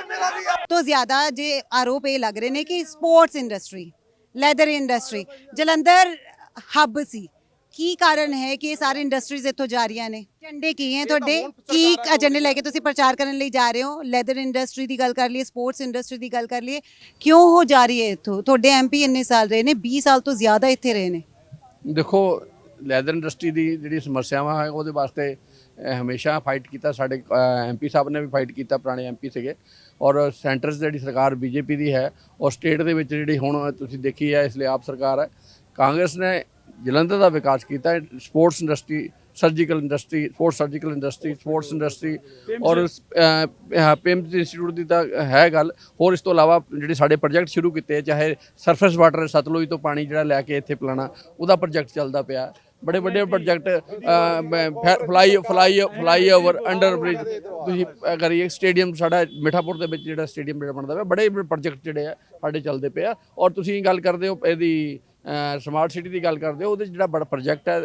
A: ਤੋਂ ਜ਼ਿਆਦਾ ਜੇ ਆਰੋਪ ਇਹ ਲੱਗ ਰਹੇ ਨੇ ਕਿ sports industry leather industry Jalandhar hub ਸੀ। ਕੀ ਕਾਰਨ ਹੈ ਕਿ ਇਹ ਸਾਰੀ ਇੰਡਸਟਰੀਜ਼ ਇੱਥੋਂ ਜਾ ਰਹੀਆਂ ਨੇ? ਝੰਡੇ ਕੀ ਹੈ ਤੁਹਾਡੇ? ਕੀ ਏਜੰਡੇ ਲੈ ਕੇ ਤੁਸੀਂ ਪ੍ਰਚਾਰ ਕਰਨ ਲਈ ਜਾ ਰਹੇ ਹੋ? ਲੈਦਰ ਇੰਡਸਟਰੀ ਦੀ ਗੱਲ ਕਰ ਲਈਏ ਸਪੋਰਟਸ ਇੰਡਸਟਰੀ ਦੀ ਗੱਲ ਕਰ ਲਈਏ ਕਿਉਂ ਹੋ ਜਾ ਰਹੀ ਹੈ ਇੱਥੋਂ? ਤੁਹਾਡੇ ਐਮਪੀ ਇੰਨੇ ਸਾਲ ਰਹੇ ਨੇ 20 ਸਾਲ ਤੋਂ ਜ਼ਿਆਦਾ ਇੱਥੇ ਰਹੇ ਨੇ।
B: ਦੇਖੋ ਲੈਦਰ ਇੰਡਸਟਰੀ ਦੀ ਜਿਹੜੀ ਸਮੱਸਿਆਵਾਂ ਹੈ ਉਹਦੇ ਵਾਸਤੇ ਹਮੇਸ਼ਾ ਫਾਈਟ ਕੀਤਾ ਸਾਡੇ ਐਮਪੀ ਸਾਹਿਬ ਨੇ ਵੀ ਫਾਈਟ ਕੀਤਾ ਪੁਰਾਣੇ ਐਮਪੀ ਸੀਗੇ। ਔਰ ਸੈਂਟਰ 'ਚ ਜਿਹੜੀ ਸਰਕਾਰ ਬੀਜੇਪੀ ਦੀ ਹੈ ਔਰ ਸਟੇਟ ਦੇ ਵਿੱਚ ਜਿਹੜੀ ਹੁਣ ਤੁਸੀਂ ਦੇਖੀ ਹੈ ਇਸ ਲਈ ਆਪ ਸਰਕਾਰ ਹੈ ਕਾਂਗਰਸ ਨੇ ਜਲੰਧਰ ਦਾ ਵਿਕਾਸ ਕੀਤਾ ਹੈ sports industry surgical industry sports surgical industry sports industry ਔਰ ਪੇਮਸ ਇੰਸਟੀਚਿਊਟ ਦੀ ਤਾਂ ਹੈ ਗੱਲ। ਹੋਰ ਇਸ ਤੋਂ ਇਲਾਵਾ ਜਿਹੜੇ ਸਾਡੇ ਪ੍ਰੋਜੈਕਟ ਸ਼ੁਰੂ ਕੀਤੇ ਚਾਹੇ ਸਰਫੇਸ ਵਾਟਰ ਸਤਲੁਜ ਤੋਂ ਪਾਣੀ ਜਿਹੜਾ ਲੈ ਕੇ ਇੱਥੇ ਪਿਲਾਣਾ ਉਹਦਾ ਪ੍ਰੋਜੈਕਟ ਚੱਲਦਾ ਪਿਆ। ਬੜੇ ਵੱਡੇ project fly fly flyover under bridge ਤੁਸੀਂ ਅਹ, ਕਰੀਏ ਸਟੇਡੀਅਮ ਸਾਡਾ ਮਿਠਾਪੁਰ ਦੇ ਵਿੱਚ ਜਿਹੜਾ ਸਟੇਡੀਅਮ ਜਿਹੜਾ ਬਣਦਾ ਪਿਆ ਬੜੇ ਪ੍ਰੋਜੈਕਟ ਜਿਹੜੇ ਆ ਸਾਡੇ ਚੱਲਦੇ ਪਏ ਆ ਔਰ ਤੁਸੀਂ ਗੱਲ ਕਰਦੇ ਹੋ ਇਹਦੀ ਸਮਾਰਟ ਸਿਟੀ ਦੀ ਗੱਲ ਕਰਦੇ ਹੋ, ਉਹਦੇ 'ਚ ਜਿਹੜਾ ਬੜਾ ਪ੍ਰੋਜੈਕਟ ਹੈ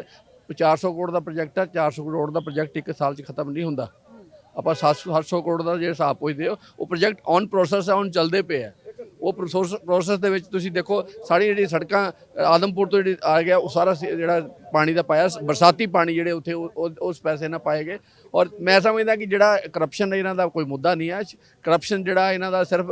B: 400 ਕਰੋੜ ਦਾ ਪ੍ਰੋਜੈਕਟ ਹੈ 400 ਕਰੋੜ ਦਾ ਪ੍ਰੋਜੈਕਟ ਇੱਕ ਸਾਲ 'ਚ ਖਤਮ ਨਹੀਂ ਹੁੰਦਾ। ਆਪਾਂ 700 700 ਕਰੋੜ ਦਾ ਜਿਹੜਾ ਹਿਸਾਬ ਪੁੱਛਦੇ ਹੋ, ਉਹ ਪ੍ਰੋਜੈਕਟ ਔਨ ਪ੍ਰੋਸੈਸ ਹੈ ਔਨ ਚੱਲਦੇ ਪਏ ਹੈ। ਉਹ ਪ੍ਰੋਸੈਸ ਦੇ ਵਿੱਚ ਤੁਸੀਂ ਦੇਖੋ, ਸਾਰੀ ਜਿਹੜੀ ਸੜਕਾਂ, ਆਦਮਪੁਰ ਤੋਂ ਜਿਹੜੀ ਆ ਗਿਆ, ਉਹ ਸਾਰਾ ਸ- ਜਿਹੜਾ ਪਾਣੀ ਦਾ ਪਾਇਆ ਬਰਸਾਤੀ ਪਾਣੀ ਜਿਹੜੇ ਉੱਥੇ ਉਹ- ਉਹ- ਉਸ ਪੈਸੇ ਨਾਲ ਪਾਏ ਗਏ। ਔਰ ਮੈਂ ਸਮਝਦਾ ਕਿ ਜਿਹੜਾ ਕਰਪਸ਼ਨ ਇਹਨਾਂ ਦਾ ਕੋਈ ਮੁੱਦਾ ਨਹੀਂ ਹੈ। ਕਰਪਸ਼ਨ ਜਿਹੜਾ ਇਹਨਾਂ ਦਾ ਸਿਰਫ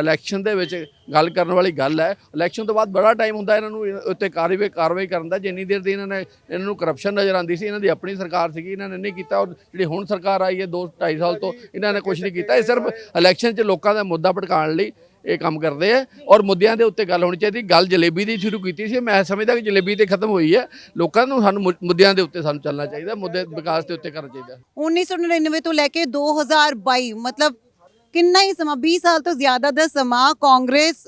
B: ਇਲੈਕਸ਼ਨ ਦੇ ਵਿੱਚ ਗੱਲ ਕਰਨ ਵਾਲੀ ਗੱਲ ਹੈ। ਇਲੈਕਸ਼ਨ ਤੋਂ ਬਾਅਦ ਬੜਾ ਟਾਈਮ ਹੁੰਦਾ ਇਹਨਾਂ ਨੂੰ ਉੱਤੇ ਕਾਰਵਾਈ ਕਾਰਵਾਈ ਕਰਨ ਦਾ। ਜਿੰਨੀ ਦੇਰ ਦੀ ਇਹਨਾਂ ਨੇ ਇਹਨਾਂ ਨੂੰ ਕਰਪਸ਼ਨ ਨਜ਼ਰ ਆਉਂਦੀ ਸੀ, ਇਹਨਾਂ ਦੀ ਆਪਣੀ ਸਰਕਾਰ ਸੀਗੀ, ਇਹਨਾਂ ਨੇ ਨਹੀਂ ਕੀਤਾ। ਔਰ ਜਿਹੜੀ ਹੁਣ ਸਰਕਾਰ ਆਈ ਹੈ 2 2.5 ਸਾਲ ਤੋਂ ਇਹਨਾਂ ਨੇ ਕੁਝ ਨਹੀਂ ਕੀਤਾ। ਇਹ ਸਿਰਫ ਇਲੈਕਸ਼ਨ 'ਚ ਲੋਕਾਂ ਦਾ ਮੁੱਦਾ ਭੜਕਾਉਣ ਲਈ ਇਹ ਕੰਮ ਕਰਦੇ ਆ ਔਰ ਮੁੱਦਿਆਂ ਦੇ ਉੱਤੇ ਗੱਲ ਹੋਣੀ ਚਾਹੀਦੀ। ਗੱਲ ਜਲੇਬੀ ਦੀ ਸ਼ੁਰੂ ਕੀਤੀ ਸੀ। ਮੈਂ ਸਮਝਦਾ ਕਿ ਜਲੇਬੀ ਤੇ ਖਤਮ ਹੋਈ ਹੈ। ਲੋਕਾਂ ਨੂੰ ਸਾਨੂੰ ਮੁੱਦਿਆਂ ਦੇ ਉੱਤੇ ਸਾਨੂੰ ਚੱਲਣਾ ਚਾਹੀਦਾ ਮੁੱਦੇ ਵਿਕਾਸ ਦੇ ਉੱਤੇ ਕਰਨਾ ਚਾਹੀਦਾ।
A: 1999 ਤੋਂ ਲੈ ਕੇ 2022 ਮਤਲਬ ਕਿੰਨਾ ਹੀ ਸਮਾਂ 20 ਸਾਲ ਤੋਂ ਜ਼ਿਆਦਾ ਦਾ ਸਮਾਂ ਕਾਂਗਰਸ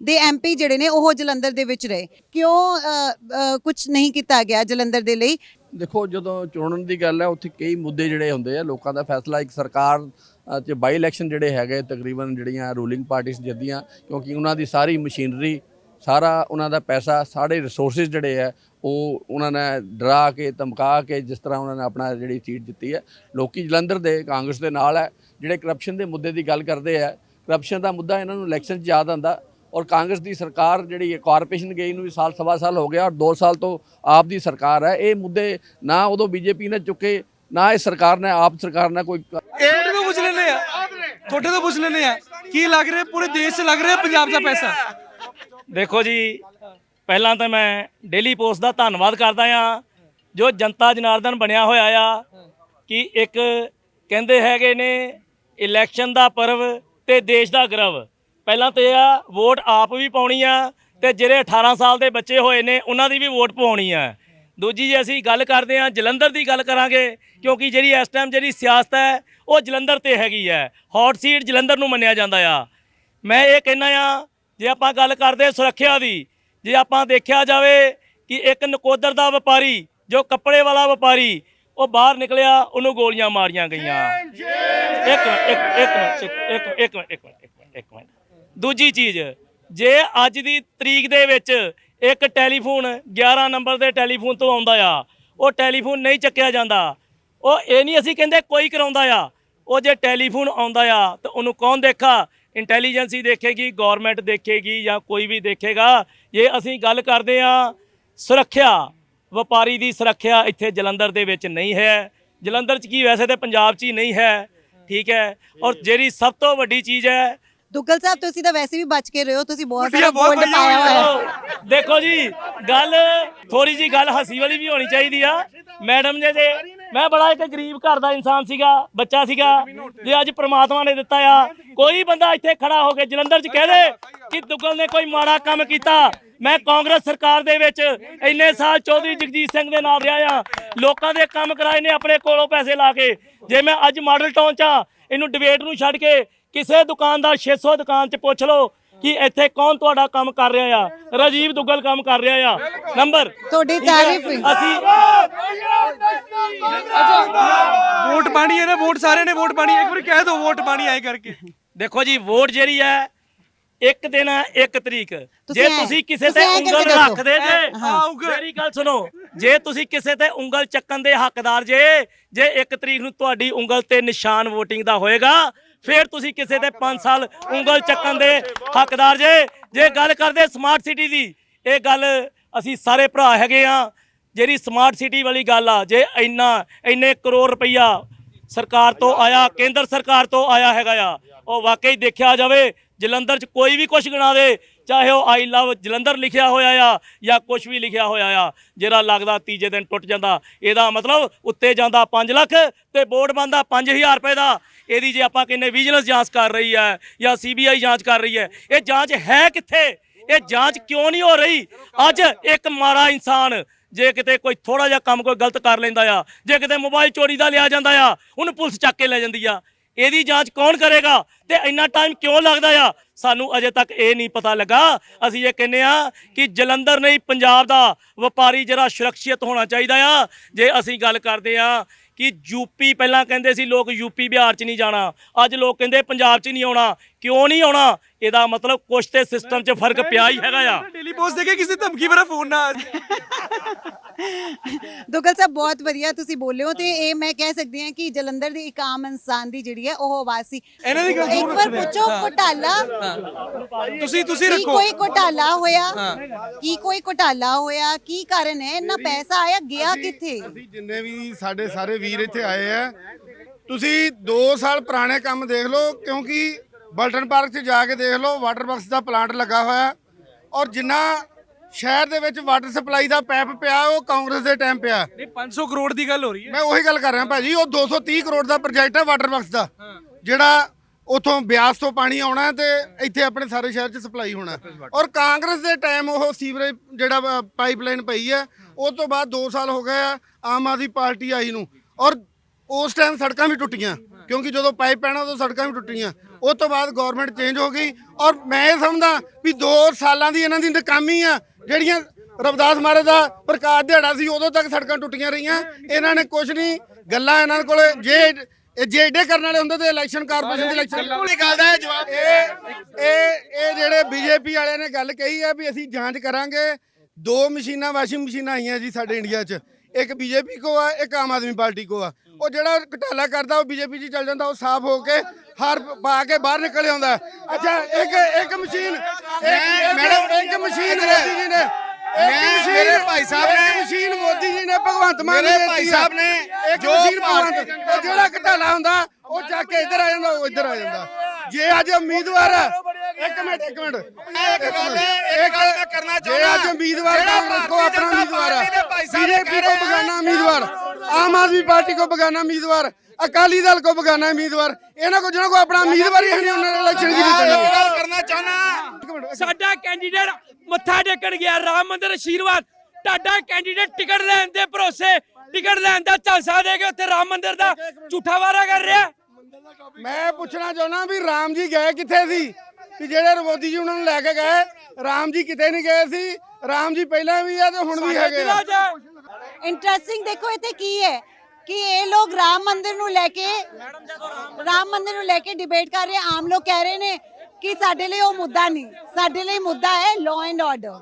A: ਦੇ ਐਮਪੀ ਜਿਹੜੇ ਨੇ ਉਹ ਜਲੰਧਰ ਦੇ ਵਿੱਚ ਰਹੇ। ਕਿਉਂ ਕੁਝ ਨਹੀਂ ਕੀਤਾ ਗਿਆ ਜਲੰਧਰ ਦੇ ਲਈ?
B: ਦੇਖੋ ਜਦੋਂ ਚੋਣਨ ਦੀ ਗੱਲ ਹੈ ਉੱਥੇ ਕਈ ਮੁੱਦੇ ਜਿਹੜੇ ਹੁੰਦੇ ਆ ਲੋਕਾਂ ਦਾ ਫੈਸਲਾ ਇੱਕ ਸਰਕਾਰ ਅ, ਬਾਈ ਇਲੈਕਸ਼ਨ ਜਿਹੜੇ ਹੈਗੇ ਤਕਰੀਬਨ ਜਿਹੜੀਆਂ ਰੂਲਿੰਗ ਪਾਰਟੀਆਂ ਜਿੱਤਦੀਆਂ ਕਿਉਂਕਿ ਉਹਨਾਂ ਦੀ ਸਾਰੀ ਮਸ਼ੀਨਰੀ ਸਾਰਾ ਉਹਨਾਂ ਦਾ ਪੈਸਾ ਸਾਰੇ ਰਿਸੋਰਸਸ ਜਿਹੜੇ ਆ ਉਹ ਉਹਨਾਂ ਨੇ ਡਰਾ ਕੇ ਧਮਕਾ ਕੇ ਜਿਸ ਤਰ੍ਹਾਂ ਉਹਨਾਂ ਨੇ ਆਪਣਾ ਜਿਹੜੀ ਸੀਟ ਜਿੱਤੀ ਹੈ। ਲੋਕੀ ਜਲੰਧਰ ਦੇ ਕਾਂਗਰਸ ਦੇ ਨਾਲ ਹੈ ਜਿਹੜੇ ਕਰਪਸ਼ਨ ਦੇ ਮੁੱਦੇ ਦੀ ਗੱਲ ਕਰਦੇ ਆ ਕਰਪਸ਼ਨ ਦਾ ਮੁੱਦਾ ਇਹਨਾਂ ਨੂੰ ਇਲੈਕਸ਼ਨ 'ਚ ਯਾਦ ਆਂਦਾ ਔਰ ਕਾਂਗਰਸ ਦੀ ਸਰਕਾਰ ਜਿਹੜੀ ਹੈ ਕਾਰਪੋਰੇਸ਼ਨ ਗਈ ਨੂੰ ਵੀ ਸਾਲ ਸਵਾ ਸਾਲ ਹੋ ਗਿਆ ਔਰ 2 ਸਾਲ ਤੋਂ ਆਪ ਦੀ ਸਰਕਾਰ ਹੈ। ਇਹ ਮੁੱਦੇ ਨਾ ਉਦੋਂ ਬੀਜੇਪੀ ਨੇ ਚੁੱਕੇ ਨਾ ਇਹ ਸਰਕਾਰ ਨੇ ਆਪ ਸਰਕਾਰ ਨੇ ਕੋਈ
C: ਤੁਹਾਡੇ ਤੋਂ ਪੁੱਛ ਲੈਂਦੇ ਆ ਤੁਹਾਡੇ ਤੋਂ ਪੁੱਛ ਲੈਂਦੇ ਆ ਕੀ ਲੱਗ ਰਿਹਾ, ਪੂਰੇ ਦੇਸ਼ 'ਚ ਲੱਗ ਰਿਹਾ ਪੰਜਾਬ ਦਾ ਪੈਸਾ?
D: ਦੇਖੋ ਜੀ, ਪਹਿਲਾਂ ਤਾਂ ਮੈਂ ਡੇਲੀ ਪੋਸਟ ਦਾ ਧੰਨਵਾਦ ਕਰਦਾ ਆ ਜੋ ਜਨਤਾ ਜਨਾਰਦਨ ਬਣਿਆ ਹੋਇਆ ਆ, ਕਿ ਇੱਕ ਕਹਿੰਦੇ ਹੈਗੇ ਨੇ ਇਲੈਕਸ਼ਨ ਦਾ ਪਰਵ ਤੇ ਦੇਸ਼ ਦਾ ਗਰਵ। ਪਹਿਲਾਂ ਤੇ ਇਹ ਆ, ਵੋਟ ਆਪ ਵੀ ਪਾਉਣੀ ਆ, ਤੇ ਜਿਹੜੇ 18 ਸਾਲ ਦੇ ਬੱਚੇ ਹੋਏ ਨੇ, ਉਹਨਾਂ ਦੀ ਵੀ ਵੋਟ ਪਾਉਣੀ ਆ। ਦੂਜੀ ਜੇ ਅਸੀਂ ਗੱਲ ਕਰਦੇ ਹਾਂ ਜਲੰਧਰ ਦੀ ਗੱਲ ਕਰਾਂਗੇ ਕਿਉਂਕਿ ਜਿਹੜੀ ਇਸ ਟਾਈਮ ਜਿਹੜੀ ਸਿਆਸਤ ਹੈ ਉਹ ਜਲੰਧਰ ਤੇ ਹੈਗੀ ਹੈ। ਹੌਟ ਸੀਟ ਜਲੰਧਰ ਨੂੰ ਮੰਨਿਆ ਜਾਂਦਾ ਆ। ਮੈਂ ਇਹ ਕਹਿਣਾ ਆ ਜੇ ਆਪਾਂ ਗੱਲ ਕਰਦੇ ਸੁਰੱਖਿਆ ਦੀ ਜੇ ਆਪਾਂ ਦੇਖਿਆ ਜਾਵੇ ਕਿ ਇੱਕ ਨਕੋਦਰ ਦਾ ਵਪਾਰੀ ਜੋ ਕੱਪੜੇ ਵਾਲਾ ਵਪਾਰੀ ਉਹ ਬਾਹਰ ਨਿਕਲਿਆ ਉਹਨੂੰ ਗੋਲੀਆਂ ਮਾਰੀਆਂ ਗਈਆਂ। ਇੱਕ ਇੱਕ ਇੱਕ ਇੱਕ ਇੱਕ ਇੱਕ ਮਿੰਟ, ਇੱਕ ਮਿੰਟ। ਦੂਜੀ ਚੀਜ਼ ਜੇ ਅੱਜ ਦੀ ਤਰੀਕ ਦੇ ਵਿੱਚ ਇੱਕ ਟੈਲੀਫੋਨ 11 ਨੰਬਰ ਦੇ ਟੈਲੀਫੋਨ ਤੋਂ ਆਉਂਦਾ ਆ। ਉਹ ਟੈਲੀਫੋਨ ਨਹੀਂ ਚੱਕਿਆ ਜਾਂਦਾ। ਉਹ ਇਹ ਨਹੀਂ ਅਸੀਂ ਕਹਿੰਦੇ ਕੋਈ ਕਰਾਉਂਦਾ ਆ। ਉਹ ਜੇ ਟੈਲੀਫੋਨ ਆਉਂਦਾ ਆ ਤਾਂ ਉਹਨੂੰ ਕੌਣ ਦੇਖਾ? ਇੰਟੈਲੀਜੈਂਸੀ ਦੇਖੇਗੀ ਗਵਰਨਮੈਂਟ ਦੇਖੇਗੀ ਜਾਂ ਕੋਈ ਵੀ ਦੇਖੇਗਾ। ਜੇ ਅਸੀਂ ਗੱਲ ਕਰਦੇ ਆ ਸੁਰੱਖਿਆ, ਵਪਾਰੀ ਦੀ ਸੁਰੱਖਿਆ ਇੱਥੇ ਜਲੰਧਰ ਦੇ ਵਿੱਚ ਨਹੀਂ ਹੈ। ਜਲੰਧਰ 'ਚ ਕੀ ਵੈਸੇ ਤੇ ਪੰਜਾਬ 'ਚ ਹੀ ਨਹੀਂ ਹੈ, ਠੀਕ ਹੈ। ਔਰ ਜਿਹੜੀ ਸਭ ਤੋਂ ਵੱਡੀ ਚੀਜ਼ ਹੈ
A: ਦੁੱਗਲ ਸਾਹਿਬ ਤੁਸੀਂ ਤਾਂ ਵੈਸੇ ਵੀ ਬਚ ਕੇ ਰਹੇ ਹੋ ਤੁਸੀਂ ਬਹੁਤ ਸਾਰਾ ਗੋਲਡ ਪਾਇਆ ਹੋਇਆ। ਹੈ
D: ਦੇਖੋ ਜੀ ਗੱਲ ਥੋੜੀ ਜੀ ਗੱਲ ਹੱਸੀ ਵਾਲੀ ਵੀ ਹੋਣੀ ਚਾਹੀਦੀ ਆ। ਮੈਡਮ ਜੇ ਜੇ ਮੈਂ ਬੜਾ ਇੱਕ ਗਰੀਬ ਘਰ ਦਾ ਇਨਸਾਨ ਸੀਗਾ ਬੱਚਾ ਸੀਗਾ ਜੇ ਅੱਜ ਪ੍ਰਮਾਤਮਾ ਨੇ ਦਿੱਤਾ ਆ। ਕੋਈ ਬੰਦਾ ਇੱਥੇ ਖੜਾ ਹੋ ਕੇ ਜਲੰਧਰ 'ਚ ਕਹਿ ਦੇ ਕਿ ਦੁੱਗਲ ਨੇ ਕੋਈ ਮਾੜਾ ਕੰਮ ਕੀਤਾ। ਮੈਂ ਕਾਂਗਰਸ ਸਰਕਾਰ ਦੇ ਵਿੱਚ ਇੰਨੇ ਸਾਲ ਚੌਧਰੀ ਜਗਜੀਤ ਸਿੰਘ ਦੇ ਨਾਲ ਰਿਹਾ ਆ। ਲੋਕਾਂ ਦੇ ਕੰਮ ਕਰਾਏ ਨੇ ਆਪਣੇ ਕੋਲੋਂ ਪੈਸੇ ਲਾ ਕੇ। ਜੇ ਮੈਂ ਅੱਜ ਮਾਡਲ ਟਾਊਨ 'ਚ ਆ ਇਹਨੂੰ ਡਿਬੇਟ ਨੂੰ ਛੱਡ ਕੇ ਕਿਸੇ ਦੁਕਾਨ ਦਾ 600 ਦੁਕਾਨ 'ਚ ਪੁੱਛ ਲਓ ਕਿ ਇੱਥੇ ਕੌਣ ਤੁਹਾਡਾ ਕੰਮ ਕਰ ਰਿਹਾ ਆ ਰਾਜੀਵ ਦੁੱਗਲ ਕੰਮ ਕਰ ਰਿਹਾ ਆ ਨੰਬਰ
A: ਤੁਹਾਡੀ? ਤਾਰੀਫ ਹੀ।
D: ਅਸੀਂ
C: ਵੋਟ ਪਾਣੀ ਹੈ ਨਾ ਵੋਟ ਸਾਰਿਆਂ ਨੇ ਵੋਟ ਪਾਣੀ ਹੈ। ਇੱਕ ਵਾਰੀ ਕਹਿ ਦਿਓ ਵੋਟ ਪਾਣੀ ਆਏ ਕਰਕੇ
D: ਦੇਖੋ ਜੀ ਵੋਟ ਜਿਹੜੀ ਹੈ ਇੱਕ ਦਿਨ ਹੈ ਇੱਕ ਤਰੀਕ ਜੇ
A: ਐਂ-
D: ਤੁਸੀਂ ਕਿਸੇ
A: ਤੁਸੀਂ
D: ਤੇ ਉਂਗਲ
A: ਦੱਸੋ।
D: ਰੱਖਦੇ ਜੇ
C: ਹਾਂ।
D: ਮੇਰੀ ਗੱਲ ਸੁਣੋ ਜੇ ਤੁਸੀਂ ਕਿਸੇ ਤੇ ਉਂਗਲ ਚੱਕਣ ਦੇ ਹੱਕਦਾਰ ਜੇ ਜੇ ਇੱਕ ਤਰੀਕ ਨੂੰ ਤੁਹਾਡੀ ਉਂਗਲ ਤੇ ਨਿਸ਼ਾਨ VOTING ਦਾ ਹੋਏਗਾ ਫਿਰ ਤੁਸੀਂ ਕਿਸੇ ਤੇ 5 ਸਾਲ ਉਂਗਲ ਚੱਕਣ ਦੇ ਹੱਕਦਾਰ ਜੇ। ਜੇ ਗੱਲ ਕਰਦੇ ਸਮਾਰਟ ਸਿਟੀ ਦੀ, ਇਹ ਗੱਲ ਅਸੀਂ ਸਾਰੇ ਭਰਾ ਹੈਗੇ ਆ। ਜਿਹੜੀ ਸਮਾਰਟ ਸਿਟੀ ਵਾਲੀ ਗੱਲ ਆ, ਜੇ ਇੰਨਾ, ਇੰਨੇ ਕਰੋੜ ਰੁਪਈਆ ਸਰਕਾਰ ਤੋਂ ਆਇਆ, ਕੇਂਦਰ ਸਰਕਾਰ ਤੋਂ ਆਇਆ ਹੈਗਾ ਆ, ਉਹ ਵਾਕਈ ਦੇਖਿਆ ਜਾਵੇ ਜਲੰਧਰ 'ਚ ਕੋਈ ਵੀ ਕੁਝ ਗਿਣਾ ਦੇ, ਚਾਹੇ ਉਹ ਆਈ ਲਵ ਜਲੰਧਰ ਲਿਖਿਆ ਹੋਇਆ ਆ ਜਾਂ ਕੁਝ ਵੀ ਲਿਖਿਆ ਹੋਇਆ ਆ, ਜਿਹੜਾ ਲੱਗਦਾ ਤੀਜੇ ਦਿਨ ਟੁੱਟ ਜਾਂਦਾ, ਇਹਦਾ ਮਤਲਬ ਉੱਤੇ ਜਾਂਦਾ 5 ਲੱਖ ਤੇ ਬੋਰਡ ਬੰਦਾ 5000 ਰੁਪਏ ਦਾ। ਇਹਦੀ ਜੇ ਆਪਾਂ ਕਹਿੰਨੇ ਵਿਜੀਲੈਂਸ ਜਾਂਚ ਕਰ ਰਹੀ ਹੈ ਜਾਂ ਸੀਬੀਆਈ ਜਾਂਚ ਕਰ ਰਹੀ ਹੈ, ਇਹ ਜਾਂਚ ਹੈ ਕਿੱਥੇ? ਇਹ ਜਾਂਚ ਕਿਉਂ ਨਹੀਂ ਹੋ ਰਹੀ? ਅੱਜ ਇੱਕ ਮਾੜਾ ਇਨਸਾਨ ਜੇ ਕਿਤੇ ਕੋਈ ਥੋੜਾ ਜਿਹਾ ਕੰਮ ਕੋਈ ਗਲਤ ਕਰ ਲੈਂਦਾ ਆ, ਜੇ ਕਿਤੇ ਮੋਬਾਈਲ ਚੋਰੀ ਦਾ ਲਿਆ ਜਾਂਦਾ ਆ, ਉਹਨੂੰ ਪੁਲਿਸ ਚੱਕ ਕੇ ਲੈ ਜਾਂਦੀ ਆ। ਇਹਦੀ ਜਾਂਚ ਕੌਣ ਕਰੇਗਾ? ਤੇ ਇੰਨਾ ਟਾਈਮ ਕਿਉਂ ਲੱਗਦਾ ਆ? ਸਾਨੂੰ ਅਜੇ ਤੱਕ ਇਹ ਨਹੀਂ ਪਤਾ ਲੱਗਾ। ਅਸੀਂ ਇਹ ਕਹਿੰਦੇ ਆ ਕਿ ਜਲੰਧਰ ਨਹੀਂ, ਪੰਜਾਬ ਦਾ ਵਪਾਰੀ ਜਿਹੜਾ ਸੁਰੱਖਿਅਤ ਹੋਣਾ ਚਾਹੀਦਾ ਆ। ਜੇ ਅਸੀਂ ਗੱਲ ਕਰਦੇ ਆ ਕਿ ਯੂਪੀ ਪਹਿਲਾਂ ਕਹਿੰਦੇ ਸੀ ਲੋਕ ਯੂਪੀ ਬਿਹਾਰ 'ਚ ਨਹੀਂ ਜਾਣਾ। ਅੱਜ ਲੋਕ ਕਹਿੰਦੇ ਪੰਜਾਬ 'ਚ ਨਹੀਂ ਆਉਣਾ। ਕਿਉਂ ਨਹੀਂ ਆਉਣਾ? ਇਹਦਾ ਮਤਲਬ ਕੁਛ ਤੇ ਸਿਸਟਮ 'ਚ ਫ਼ਰਕ ਪਿਆ ਹੀ ਹੈਗਾ ਆ।
C: ਡੇਲੀ ਪੋਸਟ ਦੇ ਕਿਸੇ ਧਮਕੀ ਭਰਾ ਫੋਨ ਨਾ ਆ ਜਾਏ।
A: ਦੁਗਲ ਸਾਹਿਬ ਬਹੁਤ ਵਧੀਆ ਤੁਸੀਂ ਬੋਲੇ ਹੋ ਤੇ ਇਹ ਮੈਂ ਕਹਿ ਸਕਦੀ ਹਾਂ ਕਿ ਜਲੰਧਰ ਦੇ ਇੱਕ ਆਮ ਇਨਸਾਨ ਦੀ ਜਿਹੜੀ ਹੈ ਉਹ ਆਵਾਜ਼ ਸੀ।
C: ਇਹਨਾਂ ਦੀ ਗੱਲ
A: ਇੱਕ
C: ਜ਼ਰੂਰ
A: ਵਾਰ
C: ਰੱਖਦੇ।
A: ਪੁੱਛੋ
C: ਹਾਂ।
A: ਘੋਟਾਲਾ।
C: ਤੁਸੀਂ ਤੁਸੀਂ
A: ਕੀ
C: ਰੱਖੋ।
A: ਕੋਈ ਘੋਟਾਲਾ ਹੋਇਆ? ਕੀ ਕੋਈ ਘੋਟਾਲਾ ਹੋਇਆ? ਕੀ ਕਾਰਨ ਹੈ? ਇੰਨਾ ਪੈਸਾ ਆਇਆ ਗਿਆ ਕਿੱਥੇ?
E: ਅਸੀਂ ਜਿੰਨੇ ਵੀ ਸਾਡੇ ਸਾਰੇ ਵੀਰ ਇੱਥੇ ਆਏ ਆ ਤੁਸੀਂ 2 ਸਾਲ ਪੁਰਾਣੇ ਕੰਮ ਦੇਖ ਲਓ ਕਿਉਂਕਿ ਬਲਟਨ ਪਾਰਕ 'ਚ ਜਾ ਕੇ ਦੇਖ ਲਓ ਵਾਟਰ ਬਾਕਸ ਦਾ ਪਲਾਂਟ ਲੱਗਾ ਹੋਇਆ ਔਰ ਜਿੰਨਾ ਸ਼ਹਿਰ ਦੇ ਵਿੱਚ ਵਾਟਰ ਸਪਲਾਈ ਦਾ ਪੈਪ ਪਿਆ ਉਹ ਕਾਂਗਰਸ ਦੇ ਟਾਈਮ ਪਿਆ।
C: ਨਹੀਂ 500 ਕਰੋੜ ਦੀ ਗੱਲ ਹੋ ਰਹੀ ਹੈ।
E: ਮੈਂ ਉਹੀ ਗੱਲ ਕਰ ਰਿਹਾ ਭਾਜੀ ਉਹ 230 ਕਰੋੜ ਦਾ ਪ੍ਰੋਜੈਕਟ ਹੈ ਵਾਟਰ ਬਾਕਸ ਦਾ। ਜਿਹੜਾ ਉਥੋਂ ਬਿਆਸ ਤੋਂ ਪਾਣੀ ਆਉਣਾ ਤੇ ਇੱਥੇ ਆਪਣੇ ਸਾਰੇ ਸ਼ਹਿਰ 'ਚ ਸਪਲਾਈ ਹੋਣਾ। ਔਰ ਕਾਂਗਰਸ ਦੇ ਟਾਈਮ ਉਹ ਸੀਵਰੇਜ ਜਿਹੜਾ ਪਾਈਪਲਾਈਨ ਪਈ ਹੈ ਉਸ ਤੋਂ ਬਾਅਦ 2 ਸਾਲ ਹੋ ਗਏ ਆ ਆਮ ਆਦਮੀ ਪਾਰਟੀ ਆਈ ਨੂੰ। ਔਰ ਉਸ ਟਾਈਮ ਸੜਕਾਂ ਵੀ ਟੁੱਟੀਆਂ ਕਿਉਂਕਿ ਜਦੋਂ ਪਾਈਪ ਪੈਣਾ ਉਦੋਂ ਸੜਕਾਂ ਵੀ ਟੁੱਟੀਆਂ। ਉਸ ਤੋਂ ਬਾਅਦ ਗਵਰਨਮੈਂਟ ਚੇਂਜ ਹੋ ਗਈ। ਔਰ ਮੈਂ ਇਹ ਸਮਝਦਾ ਵੀ 2 ਸਾਲਾਂ ਦੀ ਇਹਨਾਂ ਦੀ ਨਕਾਮੀ ਆ। ਜਿਹੜੀਆਂ ਰਵਿਦਾਸ ਮਹਾਰਾਜ ਦਾ ਪ੍ਰਕਾਸ਼ ਦਿਹਾੜਾ ਸੀ ਉਦੋਂ ਤੱਕ ਸੜਕਾਂ ਟੁੱਟੀਆਂ ਰਹੀਆਂ। ਇਹਨਾਂ ਨੇ ਕੁਝ ਨਹੀਂ ਗੱਲਾਂ ਇਹਨਾਂ ਕੋਲ ਜੇ ਇਹ ਜੇ ਏਡੇ ਕਰਨ ਵਾਲੇ ਹੁੰਦੇ ਤੇ ਇਲੈਕਸ਼ਨ ਕਾਰਪੋਰੇਸ਼ਨ ਦੀ ਇਲੈਕਸ਼ਨ
F: ਕੋਈ ਗੱਲ ਦਾ ਜਵਾਬ
E: ਇਹ ਇਹ ਇਹ ਜਿਹੜੇ ਬੀਜੇਪੀ ਵਾਲਿਆਂ ਨੇ ਗੱਲ ਕਹੀ ਹੈ ਵੀ ਅਸੀਂ ਜਾਂਚ ਕਰਾਂਗੇ ਦੋ ਮਸ਼ੀਨਾਂ ਵਾਸ਼ਿੰਗ ਮਸ਼ੀਨਾਂ ਆਈਆਂ ਜੀ ਸਾਡੇ ਇੰਡੀਆ 'ਚ। ਇੱਕ ਬੀਜੇਪੀ ਕੋ ਆ ਇੱਕ ਆਮ ਆਦਮੀ ਪਾਰਟੀ ਕੋ ਆ। ਉਹ ਜਿਹੜਾ ਘਟਾਲਾ ਕਰਦਾ ਉਹ ਬੀਜੇਪੀ 'ਚ ਚੱਲ ਜਾਂਦਾ ਉਹ ਸਾਫ਼ ਹੋ ਕੇ ਹਰ ਪਾ ਕੇ ਬਾਹਰ ਨਿਕਲ ਆਉਂਦਾ। ਅੱਛਾ ਇੱਕ ਇੱਕ ਮਸ਼ੀਨ ਇੱਕ ਮੈਡਮ ਇੱਕ ਮਸ਼ੀਨ ਮੋਦੀ ਜੀ ਨੇ। ਇੱਕ
F: ਮੇਰੇ ਭਾਈ ਸਾਹਿਬ ਨੇ-
E: ਮਸ਼ੀਨ ਮੋਦੀ ਜੀ ਨੇ ਭਗਵੰਤ ਮਾਨ ਨੇ
F: ਭਾਈ। ਸਾਹਿਬ ਨੇ
E: ਇੱਕ ਮਸ਼ੀਨ ਭਗਵੰਤ ਜਿਹੜਾ ਘਟਾਲਾ ਹੁੰਦਾ ਉਹ ਚੱਕ ਕੇ ਇੱਧਰ ਆ ਜਾਂਦਾ ਉਹ ਇੱਧਰ ਆ ਜਾਂਦਾ। ਜੇ ਅੱਜ ਉਮੀਦਵਾਰ ਇੱਕ ਮਿੰਟ ਇੱਕ ਮਿੰਟ।
F: ਇੱਕ ਗੱਲ ਇੱਕ ਗੱਲ ਮੈਂ ਕਰਨਾ
E: ਜੇ
F: ਚਾਹੁੰਦਾ।
E: ਅੱਜ ਉਮੀਦਵਾਰ ਕਾਂਗਰਸ ਕੋ ਆਪਣਾ ਉਮੀਦਵਾਰ ਬੀਜੇਪੀ ਕੋ ਬਗਾਨਾ ਉਮੀਦਵਾਰ ਆਮ ਆਦਮੀ ਪਾਰਟੀ ਕੋ ਬਗਾਨਾ ਉਮੀਦਵਾਰ ਅਕਾਲੀ ਦਲ ਕੋ ਬਗਾਨਾ ਉਮੀਦਵਾਰ ਇਹਨਾਂ ਕੋ ਜਿਹਨਾਂ ਕੋ ਆਪਣਾ ਉਮੀਦਵਾਰ ਹੀ ਨਹੀਂ ਉਹਨਾਂ ਨੇ ਇਲੈਕਸ਼ਨ ਜਿੱਤਣੀ
F: ਗੱਲ ਕਰਨਾ ਚਾਹੁੰਦਾ।
G: ਸਾਡਾ ਕੈਂਡੀਡੇਟ ਮੱਥਾ ਟੇਕਣ ਗਿਆ ਰਾਮ ਮੰਦਿਰ ਆਸ਼ੀਰਵਾਦ ਤੁਹਾਡਾ ਕੈਂਡੀਡੇਟ ਟਿਕਟ ਲੈਣ ਦੇ ਭਰੋਸੇ ਟਿਕਟ ਲੈਣ ਦਾ ਝਾਂਸਾ ਦੇ ਕੇ ਉੱਥੇ ਰਾਮ ਮੰਦਿਰ ਦਾ ਝੂਠਾ ਵਾਰਾ ਕਰ ਰਿਹਾ।
E: ਮੈਂ ਪੁੱਛਣਾ ਚਾਹੁੰਦਾ ਵੀ ਰਾਮ ਜੀ ਗਏ ਕਿੱਥੇ ਸੀ? ਕਿ ਜਿਹੜੇ ਮੋਦੀ ਜੀ ਉਹਨਾਂ ਨੂੰ ਲੈ ਕੇ ਗਏ ਰਾਮ ਜੀ ਕਿਤੇ ਨਹੀਂ ਗਏ ਸੀ? ਰਾਮ ਜੀ ਪਹਿਲਾਂ ਵੀ ਆ ਤੇ ਹੁਣ ਵੀ ਹੈਗੇ ਆ।
A: ਇੰਟਰਸਟਿੰਗ ਦੇਖੋ ਇੱਥੇ ਕੀ ਹੈ ਕਿ ਇਹ ਲੋਕ ਰਾਮ ਮੰਦਿਰ ਨੂੰ ਲੈ ਕੇ ਰਾਮ ਮੰਦਿਰ ਨੂੰ ਲੈ ਕੇ ਡਿਬੇਟ ਕਰ ਰਹੇ ਆ। ਆਮ ਲੋਕ ਕਹਿ ਰਹੇ ਨੇ ਕਿ ਸਾਡੇ ਲਈ ਉਹ ਮੁੱਦਾ ਨਹੀਂ ਸਾਡੇ ਲਈ ਮੁੱਦਾ ਹੈ ਲਾਅ ਐਂਡ ਆਰਡਰ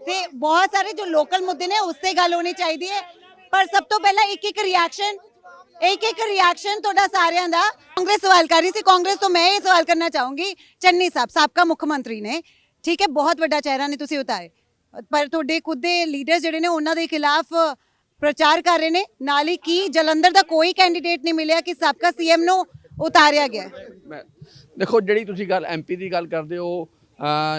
A: ਤੇ ਬਹੁਤ ਸਾਰੇ ਜੋ ਲੋਕਲ ਮੁੱਦੇ ਨੇ ਉਸ ਤੇ ਗੱਲ ਹੋਣੀ ਚਾਹੀਦੀ ਹੈ। ਪਰ ਸਭ ਤੋਂ ਪਹਿਲਾਂ ਇੱਕ ਇੱਕ ਰਿਐਕਸ਼ਨ ਇੱਕ ਇੱਕ ਰਿਐਕਸ਼ਨ ਤੁਹਾਡਾ ਸਾਰਿਆਂ ਦਾ ਕਾਂਗਰਸ ਸਵਾਲ ਕਰ ਰਹੀ ਸੀ ਕਾਂਗਰਸ ਤੋਂ ਮੈਂ ਇਹ ਸਵਾਲ ਕਰਨਾ ਚਾਹੂੰਗੀ ਚੰਨੀ ਸਾਹਿਬ ਸਾਬਕਾ ਮੁੱਖ ਮੰਤਰੀ ਨੇ ਠੀਕ ਹੈ ਬਹੁਤ ਵੱਡਾ ਚਿਹਰਾ ਨੇ ਤੁਸੀਂ ਉਤਾਰੇ ਪਰ ਤੁਹਾਡੇ ਖੁਦ ਦੇ ਲੀਡਰ ਜਿਹੜੇ ਨੇ ਉਹਨਾਂ ਦੇ ਖਿਲਾਫ ਪ੍ਰਚਾਰ ਕਰ ਰਹੇ ਨੇ ਨਾਲ ਹੀ ਕੀ ਜਲੰਧਰ ਦਾ ਕੋਈ ਕੈਂਡੀਡੇਟ ਨਹੀਂ ਮਿਲਿਆ ਕਿ ਸਾਬਕਾ ਸੀਐਮ ਨੂੰ ਉਤਾਰਿਆ ਗਿਆ
B: ਮੈਂ ਦੇਖੋ ਜਿਹੜੀ ਤੁਸੀਂ ਗੱਲ ਐਮਪੀ ਦੀ ਗੱਲ ਕਰਦੇ ਹੋ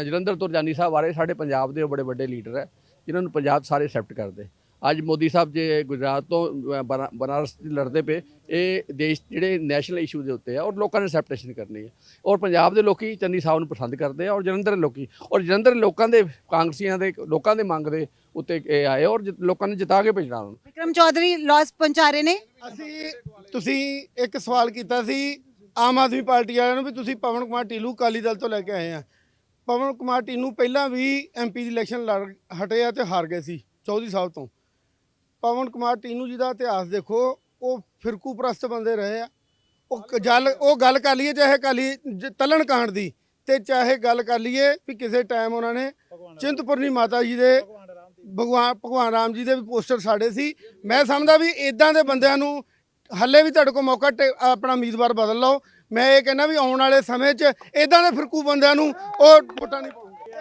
B: ਜਲੰਧਰ ਤੋਂ ਜਾਨੀ ਸਾਹਿਬ ਆ ਰਹੇ ਸਾਡੇ ਪੰਜਾਬ ਦੇ ਉਹ ਬੜੇ ਵੱਡੇ ਲੀਡਰ ਹੈ ਜਿਨ੍ਹਾਂ ਨੂੰ ਪੰਜਾਬ ਸਾਰੇ ਐਕਸੈਪਟ ਕਰਦੇ ਅੱਜ ਮੋਦੀ ਸਾਹਿਬ ਜੇ ਗੁਜਰਾਤ ਤੋਂ ਬਨਾਰਸ ਦੀ ਲੜਦੇ ਪਏ ਇਹ ਦੇਸ਼ ਜਿਹੜੇ ਨੈਸ਼ਨਲ ਇਸ਼ੂ ਦੇ ਉੱਤੇ ਆ ਔਰ ਲੋਕਾਂ ਨੇ ਐਕਸੈਪਟੇਸ਼ਨ ਕਰਨੀ ਹੈ ਔਰ ਪੰਜਾਬ ਦੇ ਲੋਕੀ ਚੰਨੀ ਸਾਹਿਬ ਨੂੰ ਪਸੰਦ ਕਰਦੇ ਆ ਔਰ ਜਲੰਧਰ ਦੇ ਲੋਕੀ ਔਰ ਜਲੰਧਰ ਲੋਕਾਂ ਦੇ ਕਾਂਗਰਸੀਆਂ ਦੇ ਲੋਕਾਂ ਦੇ ਮੰਗ ਦੇ ਉੱਤੇ ਇਹ ਆਏ ਔਰ ਜ- ਲੋਕਾਂ ਨੇ ਜਿਤਾ ਕੇ ਭੇਜਣਾ ਉਹਨਾਂ
A: ਵਿਕਰਮ ਚੌਧਰੀ ਲਾਸ ਪਹੁੰਚਾ ਰਹੇ ਨੇ।
E: ਅਸੀਂ ਤੁਸੀਂ ਇੱਕ ਸਵਾਲ ਕੀਤਾ ਸੀ ਆਮ ਆਦਮੀ ਪਾਰਟੀ ਵਾਲਿਆਂ ਨੂੰ ਵੀ ਤੁਸੀਂ ਪਵਨ ਕੁਮਾਰ ਟੀਲੂ ਅਕਾਲੀ ਦਲ ਤੋਂ ਲੈ ਕੇ ਆਏ ਆ। ਪਵਨ ਕੁਮਾਰ ਟੀਨੂ ਪਹਿਲਾਂ ਵੀ ਐਮਪੀ ਦੀ ਇਲੈਕਸ਼ਨ ਲੜ ਹਟੇ ਆ ਤੇ ਹਾਰ ਗਏ ਸੀ 14 ਸਾਲ ਤੋਂ। ਪਵਨ ਕੁਮਾਰ ਟੀਨੂ ਜੀ ਦਾ ਇਤਿਹਾਸ ਦੇਖੋ ਉਹ ਫਿਰਕੂ ਪ੍ਰਸਤ ਬੰਦੇ ਰਹੇ ਆ। ਉਹ ਜਲ ਉਹ ਗੱਲ ਕਰ ਲਈਏ ਚਾਹੇ ਕਾਲੀ ਤਲਣ ਕਾਂਡ ਦੀ ਤੇ ਚਾਹੇ ਗੱਲ ਕਰ ਲਈਏ ਵੀ ਕਿਸੇ ਟਾਈਮ ਉਹਨਾਂ ਨੇ ਚਿੰਤਪੁਰਨੀ ਮਾਤਾ ਜੀ ਦੇ ਭਗਵਾਨ ਭਗਵਾਨ ਰਾਮ ਜੀ ਦੇ ਵੀ ਪੋਸਟਰ ਸਾੜੇ ਸੀ। ਮੈਂ ਸਮਝਦਾ ਵੀ ਇਦਾਂ ਦੇ ਬੰਦਿਆਂ ਨੂੰ ਹੱਲੇ ਵੀ ਤੁਹਾਡੇ ਕੋਲ ਮੌਕਾ ਆਪਣਾ ਉਮੀਦਵਾਰ ਬਦਲ ਲਓ। ਮੈਂ ਇਹ ਕਹਿੰਦਾ ਵੀ ਆਉਣ ਵਾਲੇ ਸਮੇਂ 'ਚ ਇਦਾਂ ਦੇ ਫਿਰਕੂ ਬੰਦਿਆਂ ਨੂੰ ਉਹ ਵੋਟਾਂ ਨਹੀਂ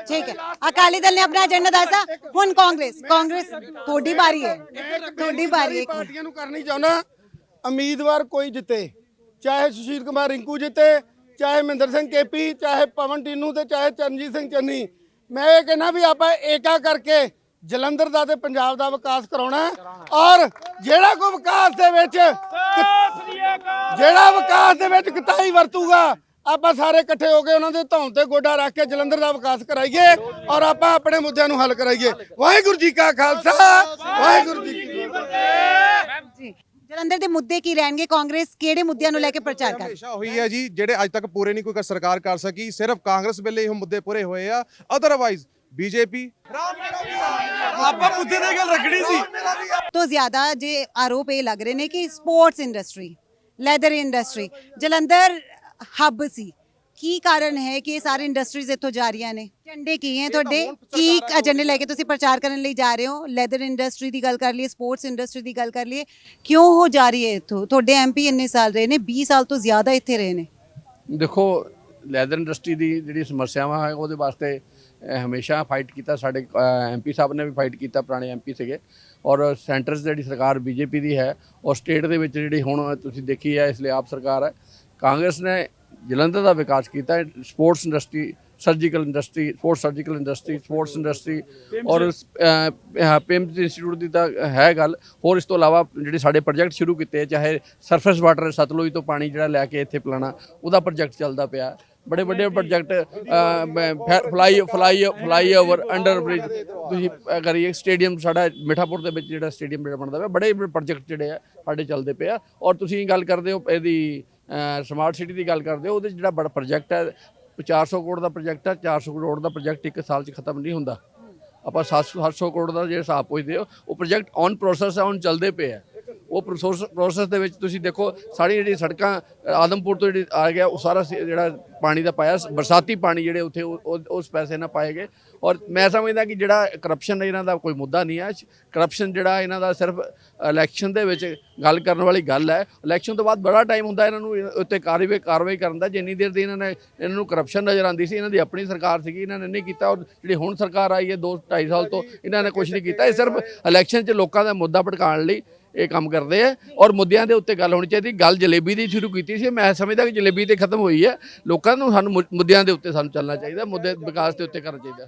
A: ਠੀਕ ਹੈ ਅਕਾਲੀ ਦਲ ਨੇ ਆਪਣਾ ਏਜੰਡਾ ਦੱਸਾ ਹੁਣ ਕਾਂਗਰਸ ਕਾਂਗਰਸ ਤੁਹਾਡੀ ਵਾਰੀ ਹੈ ਤੁਹਾਡੀ ਵਾਰੀ ਹੈ ਇੱਕ ਮਿੰਟ।
E: ਪਾਰਟੀਆਂ ਨੂੰ ਕਰਨੀ ਚਾਹੁੰਦਾ ਉਮੀਦਵਾਰ ਕੋਈ ਜਿੱਤੇ ਚਾਹੇ ਸੁਸ਼ੀਲ ਕੁਮਾਰ ਰਿੰਕੂ ਜਿੱਤੇ ਚਾਹੇ ਮਹਿੰਦਰ ਸਿੰਘ ਕੇਪੀ ਚਾਹੇ ਪਵਨ ਟੀਨੂ ਤੇ ਚਾਹੇ ਚਰਨਜੀਤ ਸਿੰਘ ਚੰਨੀ ਮੈਂ ਇਹ ਕਹਿੰਦਾ ਵੀ ਆਪਾਂ ਏਕਾ ਕਰਕੇ ਜਲੰਧਰ ਦਾ ਤੇ ਪੰਜਾਬ ਦਾ ਵਿਕਾਸ ਕਰਾਉਣਾ ਹੈ। ਔਰ ਜਿਹੜਾ ਕੋ ਵਿਕਾਸ ਦੇ ਵਿੱਚ ਜਿਹੜਾ ਵਿਕਾਸ ਦੇ ਵਿੱਚ ਕਿਤਾਈ ਵਰਤੂਗਾ ਆਪਾਂ ਸਾਰੇ ਇਕੱਠੇ ਹੋ ਕੇ ਉਹਨਾਂ ਦੇ ਧੌਣ ਤੇ ਗੋਡਾ ਰੱਖ ਕੇ ਜਲੰਧਰ ਦਾ ਵਿਕਾਸ ਕਰਾਈਏ ਔਰ ਆਪਾਂ ਆਪਣੇ ਮੁੱਦਿਆਂ ਨੂੰ ਹੱਲ ਕਰਾਈਏ। ਵਾਹਿਗੁਰੂ ਜੀ ਕਾ ਖਾਲਸਾ ਵਾਹਿਗੁਰੂ ਜੀ ਕੀ ਫਤਿਹ।
A: ਜੀ ਜਲੰਧਰ ਦੇ ਮੁੱਦੇ ਕੀ ਰਹਿਣਗੇ? ਕਾਂਗਰਸ ਕਿਹੜੇ ਮੁੱਦਿਆਂ ਨੂੰ ਲੈ ਕੇ ਪ੍ਰਚਾਰ ਕਰ
H: ਹਮੇਸ਼ਾ ਉਹੀ ਹੈ ਜੀ ਜਿਹੜੇ ਅੱਜ ਤੱਕ ਪੂਰੇ ਨਹੀਂ ਕੋਈ ਸਰਕਾਰ ਕਰ ਸਕੀ ਸਿਰਫ ਕਾਂਗਰਸ ਵੇਲੇ ਇਹ ਮੁੱਦੇ ਪੂਰੇ ਹੋਏ ਆ। ਅਦਰਵਾਈਜ਼ ਬੀਜੇਪੀ
C: ਆਪਾਂ ਮੁੱਦੇ ਤੇ ਗੱਲ ਰੱਖਣੀ ਸੀ।
A: ਤੋਂ ਜ਼ਿਆਦਾ ਜੇ ਆਰੋਪ ਇਹ ਲੱਗ ਰਹੇ ਨੇ ਕਿ sports industry leather industry Jalandhar hub ਸੀ। ਕੀ ਕਾਰਨ ਹੈ ਕਿ ਇਹ ਸਾਰੇ ਇੰਡਸਟਰੀਜ਼ ਇੱਥੋਂ ਜਾ ਰਹੀਆਂ ਨੇ? ਝੰਡੇ ਕੀ ਹੈ ਤੁਹਾਡੇ? ਕੀ ਏਜੰਡੇ ਲੈ ਕੇ ਤੁਸੀਂ ਪ੍ਰਚਾਰ ਕਰਨ ਲਈ ਜਾ ਰਹੇ ਹੋ? ਲੈਦਰ ਇੰਡਸਟਰੀ ਦੀ ਗੱਲ ਕਰ ਲਈਏ ਸਪੋਰਟਸ ਇੰਡਸਟਰੀ ਦੀ ਗੱਲ ਕਰ ਲਈਏ ਕਿਉਂ ਉਹ ਜਾ ਰਹੀ ਹੈ ਇੱਥੋਂ? ਤੁਹਾਡੇ ਐਮਪੀ ਇੰਨੇ ਸਾਲ ਰਹੇ ਨੇ 20 ਸਾਲ ਤੋਂ ਜ਼ਿਆਦਾ ਇੱਥੇ ਰਹੇ ਨੇ।
B: ਦੇਖੋ ਲੈਦਰ ਇੰਡਸਟਰੀ ਦੀ ਜਿਹੜੀ ਸਮੱਸਿਆਵਾਂ ਹੈ ਉਹਦੇ ਵਾਸਤੇ ਹਮੇਸ਼ਾ ਫਾਈਟ ਕੀਤਾ ਸਾਡੇ ਐਮਪੀ ਸਾਹਿਬ ਨੇ ਵੀ ਫਾਈਟ ਕੀਤਾ ਪੁਰਾਣੇ ਐਮਪੀ ਸੀਗੇ। ਔਰ ਸੈਂਟਰ 'ਚ ਜਿਹੜੀ ਸਰਕਾਰ ਬੀਜੇਪੀ ਦੀ ਹੈ ਔਰ ਸਟੇਟ ਦੇ ਵਿੱਚ ਜਿਹੜੀ ਹੁਣ ਤੁਸੀਂ ਦੇਖੀ ਹੈ ਇਸ ਲਈ ਆਪ ਸਰਕਾਰ ਹੈ ਕਾਂਗਰਸ ਨੇ ਜਲੰਧਰ ਦਾ ਵਿਕਾਸ ਕੀਤਾ ਹੈ sports industry surgical industry sports surgical industry sports industry ਔਰ ਪੇਮਸ ਇੰਸਟੀਚਿਊਟ ਦੀ ਤਾਂ ਹੈ ਗੱਲ। ਹੋਰ ਇਸ ਤੋਂ ਇਲਾਵਾ ਜਿਹੜੇ ਸਾਡੇ ਪ੍ਰੋਜੈਕਟ ਸ਼ੁਰੂ ਕੀਤੇ ਚਾਹੇ ਸਰਫੇਸ ਵਾਟਰ ਸਤਲੁਜ ਤੋਂ ਪਾਣੀ ਜਿਹੜਾ ਲੈ ਕੇ ਇੱਥੇ ਪਿਲਾਣਾ ਉਹਦਾ ਪ੍ਰੋਜੈਕਟ ਚੱਲਦਾ ਪਿਆ। ਬੜੇ ਵੱਡੇ project fly fly flyover under bridge ਤੁਸੀਂ ਕਰੀਏ ਸਟੇਡੀਅਮ ਸਾਡਾ ਮਿਠਾਪੁਰ ਦੇ ਵਿੱਚ ਜਿਹੜਾ ਸਟੇਡੀਅਮ ਜਿਹੜਾ ਬਣਦਾ ਪਿਆ ਬੜੇ ਪ੍ਰੋਜੈਕਟ ਜਿਹੜੇ ਆ ਸਾਡੇ ਚੱਲਦੇ ਪਏ ਆ ਔਰ ਤੁਸੀਂ ਗੱਲ ਕਰਦੇ ਹੋ ਇਹਦੀ ਸਮਾਰਟ ਸਿਟੀ ਦੀ ਗੱਲ ਕਰਦੇ ਹੋ, ਉਹਦੇ 'ਚ ਜਿਹੜਾ ਬੜਾ ਪ੍ਰੋਜੈਕਟ ਹੈ 400 ਕਰੋੜ ਦਾ ਪ੍ਰੋਜੈਕਟ ਹੈ 400 ਕਰੋੜ ਦਾ ਪ੍ਰੋਜੈਕਟ ਇੱਕ ਸਾਲ 'ਚ ਖਤਮ ਨਹੀਂ ਹੁੰਦਾ। ਆਪਾਂ 700 700 ਕਰੋੜ ਦਾ ਜਿਹੜਾ ਹਿਸਾਬ ਪੁੱਛਦੇ ਹੋ, ਉਹ ਪ੍ਰੋਜੈਕਟ ਔਨ ਪ੍ਰੋਸੈਸ ਹੈ ਔਨ ਚੱਲਦੇ ਪਏ ਹੈ। ਉਹ ਪ੍ਰੋਸੈਸ ਦੇ ਵਿੱਚ ਤੁਸੀਂ ਦੇਖੋ, ਸਾਰੀ ਜਿਹੜੀ ਸੜਕਾਂ, ਆਦਮਪੁਰ ਤੋਂ ਜਿਹੜੀ ਆ ਗਿਆ, ਉਹ ਸਾਰਾ ਜਿਹੜਾ ਪਾਣੀ ਦਾ ਪਾਇਆ, ਬਰਸਾਤੀ ਪਾਣੀ ਜਿਹੜੇ ਉੱਥੇ ਉਸ ਪੈਸੇ ਨਾਲ ਪਾਏ ਗਏ। ਔਰ ਮੈਂ ਸਮਝਦਾ ਕਿ ਜਿਹੜਾ ਕਰਪਸ਼ਨ ਇਹਨਾਂ ਦਾ ਕੋਈ ਮੁੱਦਾ ਨਹੀਂ ਹੈ। ਕਰਪਸ਼ਨ ਜਿਹੜਾ ਇਹਨਾਂ ਦਾ ਸਿਰਫ ਇਲੈਕਸ਼ਨ ਦੇ ਵਿੱਚ ਗੱਲ ਕਰਨ ਵਾਲੀ ਗੱਲ ਹੈ। ਇਲੈਕਸ਼ਨ ਤੋਂ ਬਾਅਦ ਬੜਾ ਟਾਈਮ ਹੁੰਦਾ ਇਹਨਾਂ ਨੂੰ ਇਹ- ਉੱਤੇ ਕਾਰਵਾਈ ਕਾਰਵਾਈ ਕਰਨ ਦਾ। ਜਿੰਨੀ ਦੇਰ ਦੀ ਇਹਨਾਂ ਨੇ, ਇਹਨਾਂ ਨੂੰ ਕਰਪਸ਼ਨ ਨਜ਼ਰ ਆਉਂਦੀ ਸੀ, ਇਹਨਾਂ ਦੀ ਆਪਣੀ ਸਰਕਾਰ ਸੀਗੀ, ਇਹਨਾਂ ਨੇ ਨਹੀਂ ਕੀਤਾ। ਔਰ ਜਿਹੜੀ ਹੁਣ ਸਰਕਾਰ ਆਈ ਹੈ 2 2.5 ਸਾਲ ਤੋਂ ਇਹਨਾਂ ਨੇ ਕੁਝ ਨਹੀਂ ਕੀਤਾ। ਇਹ ਸਿਰਫ ਇਲੈਕਸ਼ਨ 'ਚ ਲੋਕਾਂ ਦਾ ਮੁੱਦਾ ਭੜਕਾਉਣ ਲਈ ਇਹ ਕੰਮ ਕਰਦੇ ਆ ਔਰ ਮੁੱਦਿਆਂ ਦੇ ਉੱਤੇ ਗੱਲ ਹੋਣੀ ਚਾਹੀਦੀ। ਗੱਲ ਜਲੇਬੀ ਦੀ ਸ਼ੁਰੂ ਕੀਤੀ ਸੀ। ਮੈਂ ਸਮਝਦਾ ਕਿ ਜਲੇਬੀ ਤੇ ਖਤਮ ਹੋਈ ਹੈ ਲੋਕਾਂ ਨੂੰ ਸਾਨੂੰ ਮੁ- ਮੁੱਦਿਆਂ ਦੇ ਉੱਤੇ ਸਾਨੂੰ ਚੱਲਣਾ ਚਾਹੀਦਾ, ਮੁੱਦੇ ਵਿਕਾਸ ਦੇ ਉੱਤੇ ਕਰਨਾ ਚਾਹੀਦਾ।